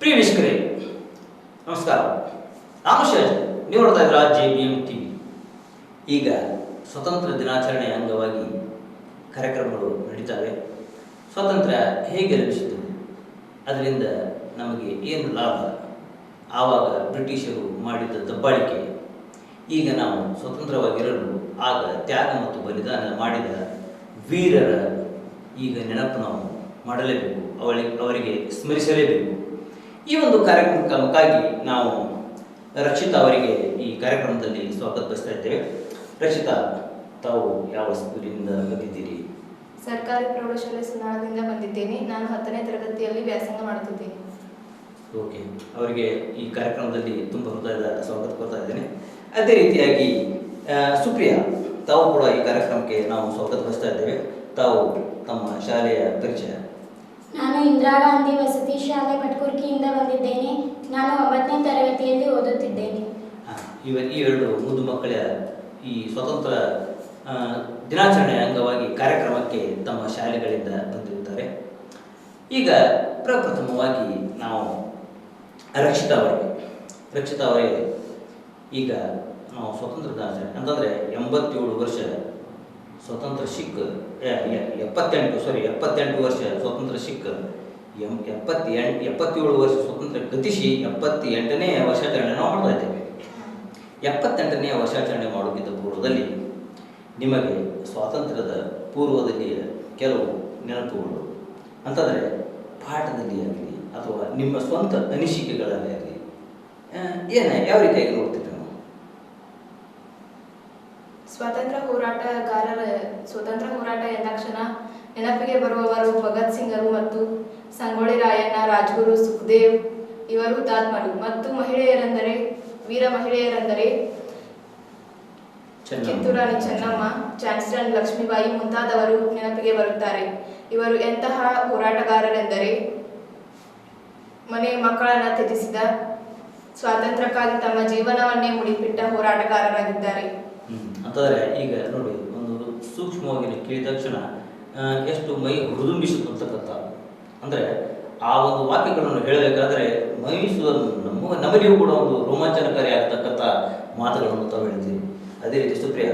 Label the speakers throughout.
Speaker 1: ಪ್ರಿಯ ವೀಕ್ಷಕರೇ, ನಮಸ್ಕಾರ. ನಾನು ಶೈಲ್ ನೀವು ನೋಡ್ತಾ ಇದ್ರ ಜೆ ಬಿ ಎಂ ಟಿ ಈಗ ಸ್ವತಂತ್ರ ದಿನಾಚರಣೆಯ ಅಂಗವಾಗಿ ಕಾರ್ಯಕ್ರಮಗಳು ನಡೀತವೆ. ಸ್ವಾತಂತ್ರ್ಯ ಹೇಗೆ ಲಭಿಸಿತು? ಅದರಿಂದ ನಮಗೆ ಏನು ಲಾಭ? ಆವಾಗ ಬ್ರಿಟಿಷರು ಮಾಡಿದ ದಬ್ಬಾಳಿಕೆ. ಈಗ ನಾವು ಸ್ವತಂತ್ರವಾಗಿರಲು ಆಗ ತ್ಯಾಗ ಮತ್ತು ಬಲಿದಾನ ಮಾಡಿದ ವೀರರ ಈಗ ನೆನಪು ನಾವು ಮಾಡಲೇಬೇಕು. ಅವಳಿಗೆ ಅವರಿಗೆ ಸ್ಮರಿಸಲೇಬೇಕು. ಈ ಒಂದು ಕಾರ್ಯಕ್ರಮಕ್ಕಾಗಿ ನಾವು ರಕ್ಷಿತ ಅವರಿಗೆ ಈ ಕಾರ್ಯಕ್ರಮದಲ್ಲಿ ಸ್ವಾಗತ ಬಯಸ್ತಾ ಇದ್ದೇವೆ. ರಕ್ಷಿತಾ ತಾವು ಯಾವ ಸ್ಕೂಲಿನಿಂದ ಬಂದಿದ್ದೀರಿ?
Speaker 2: ಸರ್ಕಾರಿ ಪ್ರೌಢಶಾಲೆ ಸುನಾಳದಿಂದ ಬಂದಿದ್ದೇನೆ. ನಾನು ಹತ್ತನೇ ತರಗತಿಯಲ್ಲಿ ವ್ಯಾಸಂಗ ಮಾಡುತ್ತಿದ್ದೇನೆ.
Speaker 1: ಓಕೆ. ಅವರಿಗೆ ಈ ಕಾರ್ಯಕ್ರಮದಲ್ಲಿ ತುಂಬ ಹೃದಯದ ಸ್ವಾಗತ ಕೊಡ್ತಾ ಇದ್ದೇನೆ. ಅದೇ ರೀತಿಯಾಗಿ ಸುಪ್ರಿಯಾ ತಾವು ಕೂಡ ಈ ಕಾರ್ಯಕ್ರಮಕ್ಕೆ ನಾವು ಸ್ವಾಗತ ಬಯಸ್ತಾ ಇದ್ದೇವೆ. ತಾವು ತಮ್ಮ ಶಾಲೆಯ ಪರಿಚಯ
Speaker 3: ನಾನು ಇಂದಿರಾ ಗಾಂಧಿ ವಸತಿ ಶಾಲೆ ಪಟ್ಕುರ್ಕಿಯಿಂದ ಬಂದಿದ್ದೇನೆ. ನಾನು ಒಂಬತ್ತನೇ ತರಗತಿಯಲ್ಲಿ ಓದುತ್ತಿದ್ದೇನೆ.
Speaker 1: ಈ ಎರಡು ಮುದ್ದು ಮಕ್ಕಳ ಈ ಸ್ವತಂತ್ರ ದಿನಾಚರಣೆ ಅಂಗವಾಗಿ ಕಾರ್ಯಕ್ರಮಕ್ಕೆ ತಮ್ಮ ಶಾಲೆಗಳಿಂದ ಬಂದಿರುತ್ತಾರೆ. ಈಗ ಪ್ರಪ್ರಥಮವಾಗಿ ನಾವು ರಕ್ಷಿತ ಅವರಿಗೆ ರಕ್ಷಿತ ಅವರೇ, ಈಗ ನಾವು ಸ್ವತಂತ್ರ ದಿನಾಚರಣೆ ಅಂತಂದರೆ ಎಂಬತ್ತೇಳು ವರ್ಷ ಸ್ವತಂತ್ರ ಸಿಕ್ ಎಪ್ಪತ್ತೆಂಟು ಸಾರಿ ಎಪ್ಪತ್ತೆಂಟು ವರ್ಷ ಸ್ವತಂತ್ರ ಸಿಕ್ ಎಂ, ಎಪ್ಪತ್ತೆಂಟು, ಎಪ್ಪತ್ತೇಳು ವರ್ಷ ಸ್ವತಂತ್ರ ಗತಿಸಿ ಎಪ್ಪತ್ತೆಂಟನೇ ವರ್ಷಾಚರಣೆ ನಾವು ಮಾಡ್ತಾ ಇದ್ದೇವೆ. ಎಪ್ಪತ್ತೆಂಟನೇ ವರ್ಷಾಚರಣೆ ಮಾಡೋಕ್ಕಿಂತ ಪೂರ್ವದಲ್ಲಿ ನಿಮಗೆ ಸ್ವಾತಂತ್ರ್ಯದ ಪೂರ್ವದಲ್ಲಿ ಕೆಲವು ನೆನಪುಗಳು ಅಂತಂದರೆ ಪಾಠದಲ್ಲಿ ಆಗಲಿ ಅಥವಾ ನಿಮ್ಮ ಸ್ವಂತ ಅನಿಸಿಕೆಗಳಲ್ಲಿ ಆಗಲಿ ಏನ, ಯಾವ ರೀತಿಯಾಗಿ ನೋಡ್ತೀವಿ ನಾವು
Speaker 2: ಸ್ವಾತಂತ್ರ್ಯ ಹೋರಾಟಗಾರರ ಸ್ವತಂತ್ರ ಹೋರಾಟ ಎಂದಾಕ್ಷಣ ನೆನಪಿಗೆ ಬರುವವರು ಭಗತ್ ಸಿಂಗರು ಮತ್ತು ಸಂಗೊಳ್ಳಿ ರಾಯಣ್ಣ ರಾಜ್ಗುರು ಸುಖದೇವ್. ಇವರು ತಾತ್ಮರು ಮತ್ತು ಮಹಿಳೆಯರೆಂದರೆ ವೀರ ಮಹಿಳೆಯರೆಂದರೆ
Speaker 1: ಕಿತ್ತೂರಾಣಿ
Speaker 2: ಕಿತ್ತೂರು ರಾಣಿ ಚೆನ್ನಮ್ಮ ಚಾನ್ಸಲರ್ ಲಕ್ಷ್ಮೀಬಾಯಿ ಮುಂತಾದವರು ನೆನಪಿಗೆ ಬರುತ್ತಾರೆ. ಇವರು ಎಂತಹ ಹೋರಾಟಗಾರರೆಂದರೆ ಮನೆ ಮಕ್ಕಳನ್ನ ತ್ಯಜಿಸಿದ ಸ್ವಾತಂತ್ರ್ಯಕ್ಕಾಗಿ ತಮ್ಮ ಜೀವನವನ್ನೇ ಮುಡಿಪಿಟ್ಟ ಹೋರಾಟಗಾರರಾಗಿದ್ದಾರೆ.
Speaker 1: ಅಂತಂದರೆ ಈಗ ನೋಡಿ, ಒಂದು ಸೂಕ್ಷ್ಮವಾಗಿ ಕೇಳಿದ ತಕ್ಷಣ ಎಷ್ಟು ಮೈ ಹುದುಂಬಿಸುತ್ತಂತಕ್ಕಂಥ ಅಂದರೆ ಆ ಒಂದು ವಾಕ್ಯಗಳನ್ನು ಹೇಳಬೇಕಾದ್ರೆ ಮೈಸೂರು ನಮ್ಮ ನಮಗೆಯೂ ಕೂಡ ಒಂದು ರೋಮಾಂಚನಕಾರಿ ಆಗ್ತಕ್ಕಂಥ ಮಾತುಗಳನ್ನು ತಾವು ಹೇಳ್ತೀವಿ ಅದೇ ರೀತಿ ಸುಪ್ರಿಯ,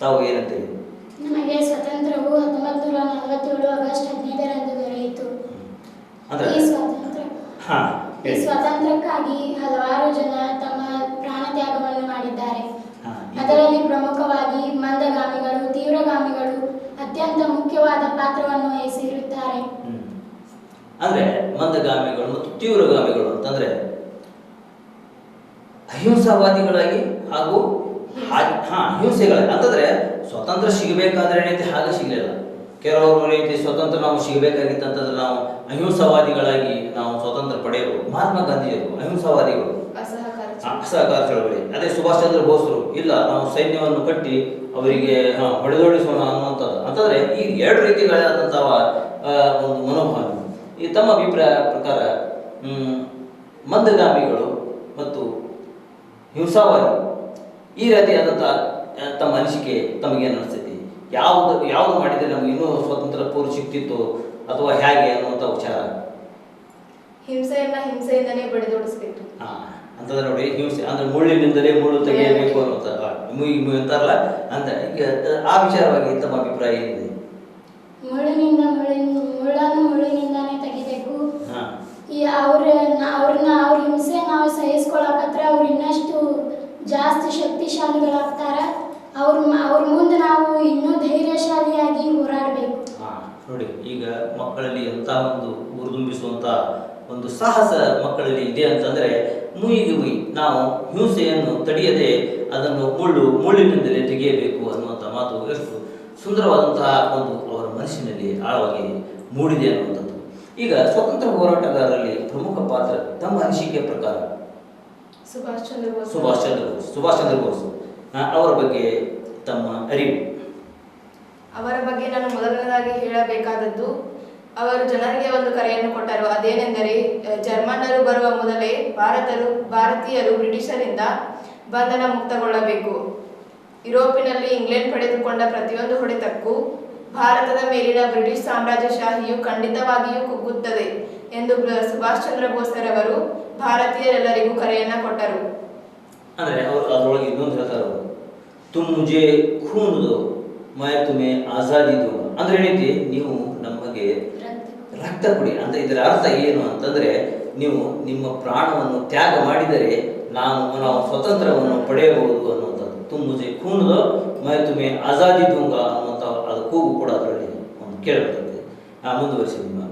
Speaker 1: ತಾವು ಏನಂತೀರಿ?
Speaker 3: ನಮಗೆ ಸ್ವತಂತ್ರವು ಹತ್ತೊಂಬತ್ತು ನೂರ ನಲವತ್ತೇಳು ಆಗಸ್ಟ್ ಹದಿನೈದರಂದು ದೊರೆಯಿತು
Speaker 1: ಅಂದ್ರೆ
Speaker 3: ಈ ಸ್ವಾತಂತ್ರ್ಯ
Speaker 1: ಹಾ
Speaker 3: ಈ
Speaker 1: ಹೇಳಿ.
Speaker 3: ಸ್ವಾತಂತ್ರ್ಯಕ್ಕಾಗಿ ಹಲವಾರು ಜನ ತಮ್ಮ ಪ್ರಾಣ ತ್ಯಾಗವನ್ನು ಮಾಡಿದ್ದಾರೆ
Speaker 1: ಹಾ, ಈ-
Speaker 3: ಅದರಲ್ಲಿ ಪ್ರಮುಖವಾಗಿ ಮಂದಗಾಮಿಗಳು ತೀವ್ರಗಾಮಿಗಳು ಅತ್ಯಂತ ಮುಖ್ಯವಾದ ಪಾತ್ರವನ್ನು ವಹಿಸಿರುತ್ತಾರೆ
Speaker 1: ಹ್ಮ್. ಅಂದ್ರೆ ಮಂದಗಾಮಿಗಳು ಮತ್ತು ತೀವ್ರಗಾಮಿಗಳು ಅಂತಂದ್ರೆ ಅಹಿಂಸಾವಾದಿಗಳಾಗಿ ಹಾಗೂ ಹಾ- ಹಾ ಹಿಂಸೆಗಳಾಗಿ ಅಂತಂದ್ರೆ ಸ್ವತಂತ್ರ ಸಿಗಬೇಕಾದ್ರೆ ಏನೈತಿ ಹಾಗೆ ಸಿಗಲಿಲ್ಲ. ಕೆಲವರು ರೀತಿ ಸ್ವತಂತ್ರ ನಾವು ಸಿಗಬೇಕಾಗಿತ್ತು ಅಂತಂದ್ರೆ ನಾವು ಅಹಿಂಸಾವಾದಿಗಳಾಗಿ ನಾವು ಸ್ವತಂತ್ರ ಪಡೆಯಬಹುದು ಮಹಾತ್ಮ ಗಾಂಧಿಯವರು ಅಹಿಂಸಾವಾದಿಗಳು.
Speaker 2: ಅಸಹಕಾರ
Speaker 1: ಚಳವಳಿ. ಅದೇ ಸುಭಾಷ್ ಚಂದ್ರ ಬೋಸ್ರು. ಇಲ್ಲ ನಾವು ಸೈನ್ಯವನ್ನು ಕಟ್ಟಿ ಅವರಿಗೆ ಹೊಡೆದೋಡಿಸೋಣ ಅನ್ನುವಂಥದ್ದು. ಅಂತಂದ್ರೆ ಈ ಎರಡು ರೀತಿಗಳಾದಂತಹ ಒಂದು ಮನೋಭಾವ. ಈ ತಮ್ಮ ಅಭಿಪ್ರಾಯ ಪ್ರಕಾರ ಮಂದಗಾಮಿಗಳು ಮತ್ತು ಹಿಂಸಾವಾದಿ ಈ ರೀತಿಯಾದಂಥ ತಮ್ಮ ಅನಿಸಿಕೆ ತಮಗೇನು ಅನಿಸ್ತೈತಿ? ಯಾವುದು ಯಾವುದು ಮಾಡಿದರೆ ನಮ್ಗೆ ಇನ್ನೂ ಸ್ವತಂತ್ರ ಪೂರ್ವ ಸಿಕ್ತಿತ್ತು ಅಥವಾ ಹೇಗೆ ಅನ್ನುವಂಥ ವಿಚಾರ?
Speaker 2: ಹಿಂಸೆಯನ್ನ ಹಿಂಸೆಯಿಂದನೇ ಬಡಿದೋಡಿಸ್ಬೇಕು.
Speaker 1: ಹಾಂ ಅಂತಂದ್ರೆ ನೋಡಿ ಹಿಂಸೆ ಅಂದ್ರೆ ಮುಳ್ಳಿನಿಂದಲೇ ಮುಳ್ಳು ತೆಗೆಯಬೇಕು ಮುಯಿ ಮುಯಿ ಅಂತಾರಲ್ಲ ಅಂತ. ಈಗ ಆ ವಿಚಾರವಾಗಿ ತಮ್ಮ ಅಭಿಪ್ರಾಯ ಏನಿದೆ?
Speaker 3: ಮುಳ್ಳಿನಿಂದ ಮುಳ್ಳಿನ ಮುಳ್ಳನ್ನು ಮುಳ್ಳಿನಿಂದಾನೇ ತೆಗಿಬೇಕು.
Speaker 1: ಹಾ.
Speaker 3: ಈ ಅವ್ರ ಅವ್ರನ್ನ ಅವ್ರ ಹಿಂಸೆ ನಾವು ಸಹಿಸ್ಕೊಳಕತ್ರ ಅವ್ರು ಇನ್ನಷ್ಟು ಜಾಸ್ತಿ ಶಕ್ತಿಶಾಲಿಗಳಾಗ್ತಾರ. ಅವ್ರ ಅವ್ರ ಮುಂದೆ ನಾವು ಇನ್ನೂ ಧೈರ್ಯಶಾಲಿಯಾಗಿ ಹೋರಾಡಬೇಕು.
Speaker 1: ನೋಡಿ, ಈಗ ಮಕ್ಕಳಲ್ಲಿ ಎಂಥ ಒಂದು ಉರುದುಂಬಿಸುವಂಥ ಒಂದು ಸಾಹಸ ಮಕ್ಕಳಲ್ಲಿ ಇದೆ ಅಂತಂದ್ರೆ ಮುಯಿಗೆ ಮುಯಿ ನಾವು ಹಿಂಸೆಯನ್ನು ತಡೆಯದೆ ಅದನ್ನು ಮುಳ್ಳು, ಮುಳ್ಳಿನಿಂದಲೇ ತೆಗೆಯಬೇಕು ಅನ್ನುವಂಥ ಮಾತು ಎಷ್ಟು ಸುಂದರವಾದಂತಹ ಒಂದು ಅವರ ಮನಸ್ಸಿನಲ್ಲಿ ಆಳವಾಗಿ ಮೂಡಿದೆ ಅನ್ನುವಂಥದ್ದು. ಈಗ ಸ್ವತಂತ್ರ ಹೋರಾಟಗಾರರಲ್ಲಿ ಪ್ರಮುಖ ಪಾತ್ರ ತಮ್ಮ ಅನಿಸಿಕೆಯ ಪ್ರಕಾರ
Speaker 2: ಸುಭಾಷ್ ಚಂದ್ರ ಬೋಸ್.
Speaker 1: ಸುಭಾಷ್ ಚಂದ್ರ ಬೋಸ್. ಸುಭಾಷ್ ಚಂದ್ರ ಬೋಸ್. ಅವರ ಬಗ್ಗೆ ತಮ್ಮ ಅರಿವು.
Speaker 2: ಅವರ ಬಗ್ಗೆ ನಾನು ಮೊದಲನೇದಾಗಿ ಹೇಳಬೇಕಾದದ್ದು ಅವರು ಜನರಿಗೆ ಒಂದು ಕರೆಯನ್ನು ಕೊಟ್ಟರು. ಅದೇನೆಂದರೆ ಜರ್ಮನ್ನರು ಬರುವ ಮೊದಲೇ ಭಾರತರು ಭಾರತೀಯರು ಬ್ರಿಟಿಷರಿಂದ ಬಂಧನ ಮುಕ್ತಗೊಳ್ಳಬೇಕು. ಯುರೋಪಿನಲ್ಲಿ ಇಂಗ್ಲೆಂಡ್ ಪಡೆದುಕೊಂಡ ಪ್ರತಿಯೊಂದು ಹೊಡೆತಕ್ಕೂ ಭಾರತದ ಮೇಲಿನ ಬ್ರಿಟಿಷ್ ಸಾಮ್ರಾಜ್ಯಶಾಹಿಯು ಖಂಡಿತವಾಗಿಯೂ ಕುಗ್ಗುತ್ತದೆ. ಎಂದು ಸುಭಾಷ್ ಚಂದ್ರ ಅವರು ಭಾರತೀಯರೆಲ್ಲರಿಗೂ ಕರೆಯನ್ನ ಕೊಟ್ಟರು.
Speaker 1: ಅಂದರೆ ಅವರು ಅದರೊಳಗೆ ಇನ್ನೊಂದು ಹೇಳ್ತಾರೆ ಅವರು. ತುಮ್ ಮುಜೆ ಖೂನ್ ಮೈ ತುಮೆ ಆಜಾದಿ ದೋ ಅಂದ್ರೆ ಏನೈತಿ? ನೀವು ನಮಗೆ ರಕ್ತ ಕೊಡಿ. ಅಂದ್ರೆ ಇದರ ಅರ್ಥ ಏನು ಅಂತಂದ್ರೆ ನೀವು ನಿಮ್ಮ ಪ್ರಾಣವನ್ನು ತ್ಯಾಗ ಮಾಡಿದರೆ ನಾನು, ನಾವು ಸ್ವತಂತ್ರವನ್ನು ಪಡೆಯಬಹುದು ಅನ್ನುವಂಥದ್ದು. ತುಮ್ ಮುಜೆ ಖೂನ್ ಮೈ ತುಮೆ ಆಜಾದಿ ದೂಂಗ ಅನ್ನುವಂಥ ಅದು ಕೂಗು ಕೂಡ ಅದರಲ್ಲಿ ಒಂದು ಕೇಳಿರ್ತದೆ ಆ ಮುಂದುವರಿಸಿ ನಿಮ್ಮ ಅಭಿಪ್ರಾಯ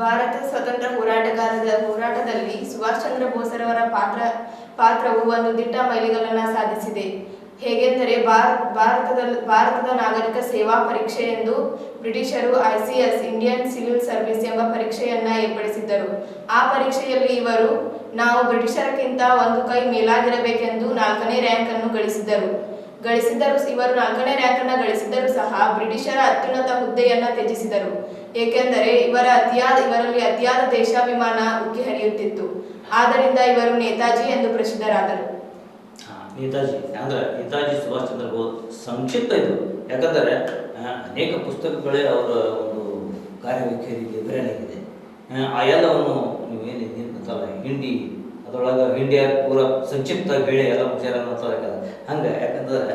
Speaker 2: ಭಾರತ ಸ್ವತಂತ್ರ ಹೋರಾಟಗಾರರ ಹೋರಾಟದಲ್ಲಿ ಸುಭಾಷ್ ಚಂದ್ರ ಬೋಸರವರ ಪಾತ್ರ, ಪಾತ್ರವು ಒಂದು ದಿಟ್ಟ ಮೈಲಿಗಲ್ಲನ್ನ ಸಾಧಿಸಿದೆ. ಹೇಗೆಂದರೆ ಭಾರತ ಭಾರತದ ಭಾರತದ ನಾಗರಿಕ ಸೇವಾ ಪರೀಕ್ಷೆ ಎಂದು ಬ್ರಿಟಿಷರು ಐಸಿಎಸ್ ಇಂಡಿಯನ್ ಸಿವಿಲ್ ಸರ್ವಿಸ್ ಎಂಬ ಪರೀಕ್ಷೆಯನ್ನ ಏರ್ಪಡಿಸಿದ್ದರು. ಆ ಪರೀಕ್ಷೆಯಲ್ಲಿ ಇವರು, ನಾವು ಬ್ರಿಟಿಷರಕ್ಕಿಂತ ಒಂದು ಕೈ ಮೇಲಾಗಿರಬೇಕೆಂದು ನಾಲ್ಕನೇ ರ್ಯಾಂಕ್ ಅನ್ನು ಗಳಿಸಿದ್ದರು. ಗಳಿಸಿದ್ದರು, ಇವರು ನಾಲ್ಕನೇ ರ್ಯಾಂಕ್ ಅನ್ನು ಗಳಿಸಿದ್ದರೂ ಸಹ ಬ್ರಿಟಿಷರ ಅತ್ಯುನ್ನತ ಹುದ್ದೆಯನ್ನ ತ್ಯಜಿಸಿದರು. ಏಕೆಂದರೆ ಇವರ ಅತಿಯಾದ ಇವರಲ್ಲಿ ಅತಿಯಾದ ದೇಶಾಭಿಮಾನ ಉಕ್ಕಿ ಹರಿಯುತ್ತಿತ್ತು. ಆದ್ದರಿಂದ ಇವರು ನೇತಾಜಿ ಎಂದು ಪ್ರಸಿದ್ಧರಾದರು.
Speaker 1: ನೇತಾಜಿ. ಅಂದ್ರೆ ನೇತಾಜಿ ಸುಭಾಷ್ ಚಂದ್ರ ಬೋಸ್ ಸಂಕ್ಷಿಪ್ತ ಇದು. ಯಾಕಂದರೆ ಅನೇಕ ಪುಸ್ತಕಗಳೇ ಅವರ ಒಂದು ಕಾರ್ಯವೈಖರಿಗೆ ಬರೆಯಲಾಗಿದೆ ಆ, ಎಲ್ಲವನ್ನು ನೀವು ಏನು ಅಂತಲ್ಲ ಹಿಂಡಿ ಅದರೊಳಗೆ ಇಂಡಿಯಾ ಪೂರ ಸಂಕ್ಷಿಪ್ತ ಹೇಳಿ ಎಲ್ಲ ವಿಚಾರ ಹಂಗೆ ಯಾಕಂದ್ರೆ ವಿವರಣೆ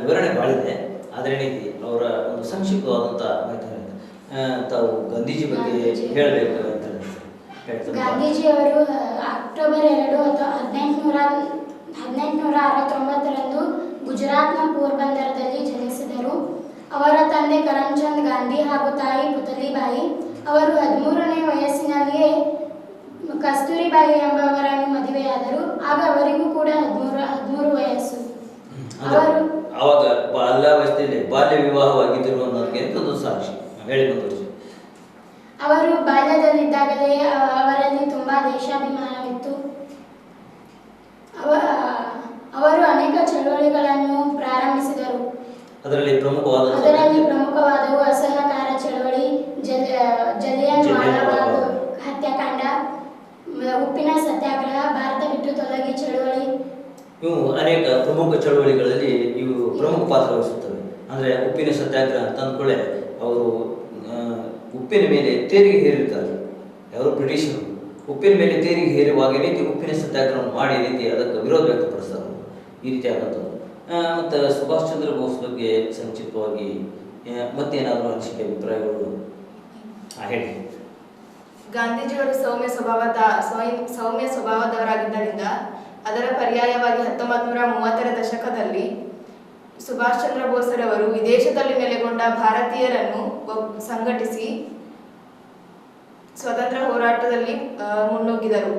Speaker 1: ವಿವರಣೆ ಭಾಳಿದೆ ಆದರೆ ಏನೈತಿ ಅವರ ಒಂದು ಸಂಕ್ಷಿಪ್ತವಾದಂಥ ಮಾಹಿತಿ ತಾವು ಗಾಂಧೀಜಿ ಬಗ್ಗೆ ಹೇಳಬೇಕು ಅಂತ ಹೇಳ್ತಾರೆ.
Speaker 3: ಗಾಂಧೀಜಿಯವರು ಅಕ್ಟೋಬರ್ ಎರಡು ಅಥವಾ ಹದಿನೆಂಟುನೂರ ಹದಿನೆಂಟುನೂರ ಅರವತ್ತೊಂಬತ್ತರಂದು ಗುಜರಾತ್ನ ಪೋರ್ಬಂದರದಲ್ಲಿ ಜನಿಸಿದರು. ಅವರ ತಂದೆ ಕರಮ್ಚಂದ್ ಗಾಂಧಿ ಹಾಗೂ ತಾಯಿ ಪುತಲಿಬಾಯಿ. ಅವರು ಹದಿಮೂರನೇ ವಯಸ್ಸಿನಲ್ಲಿಯೇ ಕಸ್ತೂರಿಬಾಯಿ ಎಂಬವರನ್ನು ಮದುವೆಯಾದರು. ಆಗ ಅವರಿಗೂ ಕೂಡ ಹದಿಮೂರು ಹದಿಮೂರು ವಯಸ್ಸು. ಅವರು
Speaker 1: ಅವಾಗ ಬಾಲ್ಯಾವಸ್ಥೆಯಲ್ಲಿ ಬಾಲ್ಯ ವಿವಾಹವಾಗಿದ್ದರು ಅನ್ನೋದಕ್ಕೆ ಒಂದು ಸಾಕ್ಷಿ. ಹೇಳಿ ಮುಂದುವರಿಸಿ
Speaker 3: ಅವರು ಬಾಲ್ಯದಲ್ಲಿದ್ದಾಗಲೇ ಅವರಲ್ಲಿ ತುಂಬಾ ದೇಶಾಭಿಮಾನವಿತ್ತು. ಅವ ಅವರು ಅನೇಕ ಚಳವಳಿಗಳನ್ನು ಪ್ರಾರಂಭಿಸಿದರು.
Speaker 1: ಅದರಲ್ಲಿ ಪ್ರಮುಖವಾದ
Speaker 3: ಅದರಲ್ಲಿ ಪ್ರಮುಖವಾದವು ಅಸಹಕಾರ ಚಳವಳಿ ಜಲ್ ಜಲಿಯನ್. ಹತ್ಯಾಕಾಂಡ ಉಪ್ಪಿನ ಸತ್ಯಾಗ್ರಹ ಭಾರತ ಬಿಟ್ಟು ತೊಲಗಿ ಚಳವಳಿ.
Speaker 1: ಇವು ಅನೇಕ ಪ್ರಮುಖ ಚಳವಳಿಗಳಲ್ಲಿ ಇವು ಪ್ರಮುಖ ಪಾತ್ರ ವಹಿಸುತ್ತವೆ. ಅಂದ್ರೆ ಉಪ್ಪಿನ ಸತ್ಯಾಗ್ರಹ ಆ, ಉಪ್ಪಿನ ಮೇಲೆ ತೆರಿಗೆ ಹೇರಿರ್ತಾರೆ ಯಾರು ಬ್ರಿಟಿಷರು ಉಪ್ಪಿನ ಮೇಲೆ ತೆರಿಗೆ ಹೇರುವಾಗ ರೀತಿ ಉಪ್ಪಿನ ಸತ್ಯಾಗ್ರಹ ಮಾಡಿ ರೀತಿ ಅದಕ್ಕೆ ವಿರೋಧ ವ್ಯಕ್ತಪಡಿಸ್ತಾರೆ. ಈ ರೀತಿ ಆಗುತ್ತೆ ಮತ್ತು ಸುಭಾಷ್ ಚಂದ್ರ ಬೋಸ್ ಬಗ್ಗೆ ಸಂಕ್ಷಿಪ್ತವಾಗಿ ಮತ್ತೇನಾದರೂ ಅನಿಸಿಕೆ, ಅಭಿಪ್ರಾಯಗಳು? ಹೇಳಿ.
Speaker 2: ಗಾಂಧೀಜಿಯವರು ಸೌಮ್ಯ ಸ್ವಭಾವದ, ಸೌಮ್ಯ ಸ್ವಭಾವದವರಾಗಿದ್ದರಿಂದ ಅದರ ಪರ್ಯಾಯವಾಗಿ ಹತ್ತೊಂಬತ್ತು ನೂರ ಮೂವತ್ತರ ದಶಕದಲ್ಲಿ ಸುಭಾಷ್ ಚಂದ್ರ ಬೋಸರವರು ವಿದೇಶದಲ್ಲಿ ನೆಲೆಗೊಂಡ ಭಾರತೀಯರನ್ನು ಸಂಘಟಿಸಿ ಸ್ವತಂತ್ರ ಹೋರಾಟದಲ್ಲಿ ಮುನ್ನುಗ್ಗಿದರು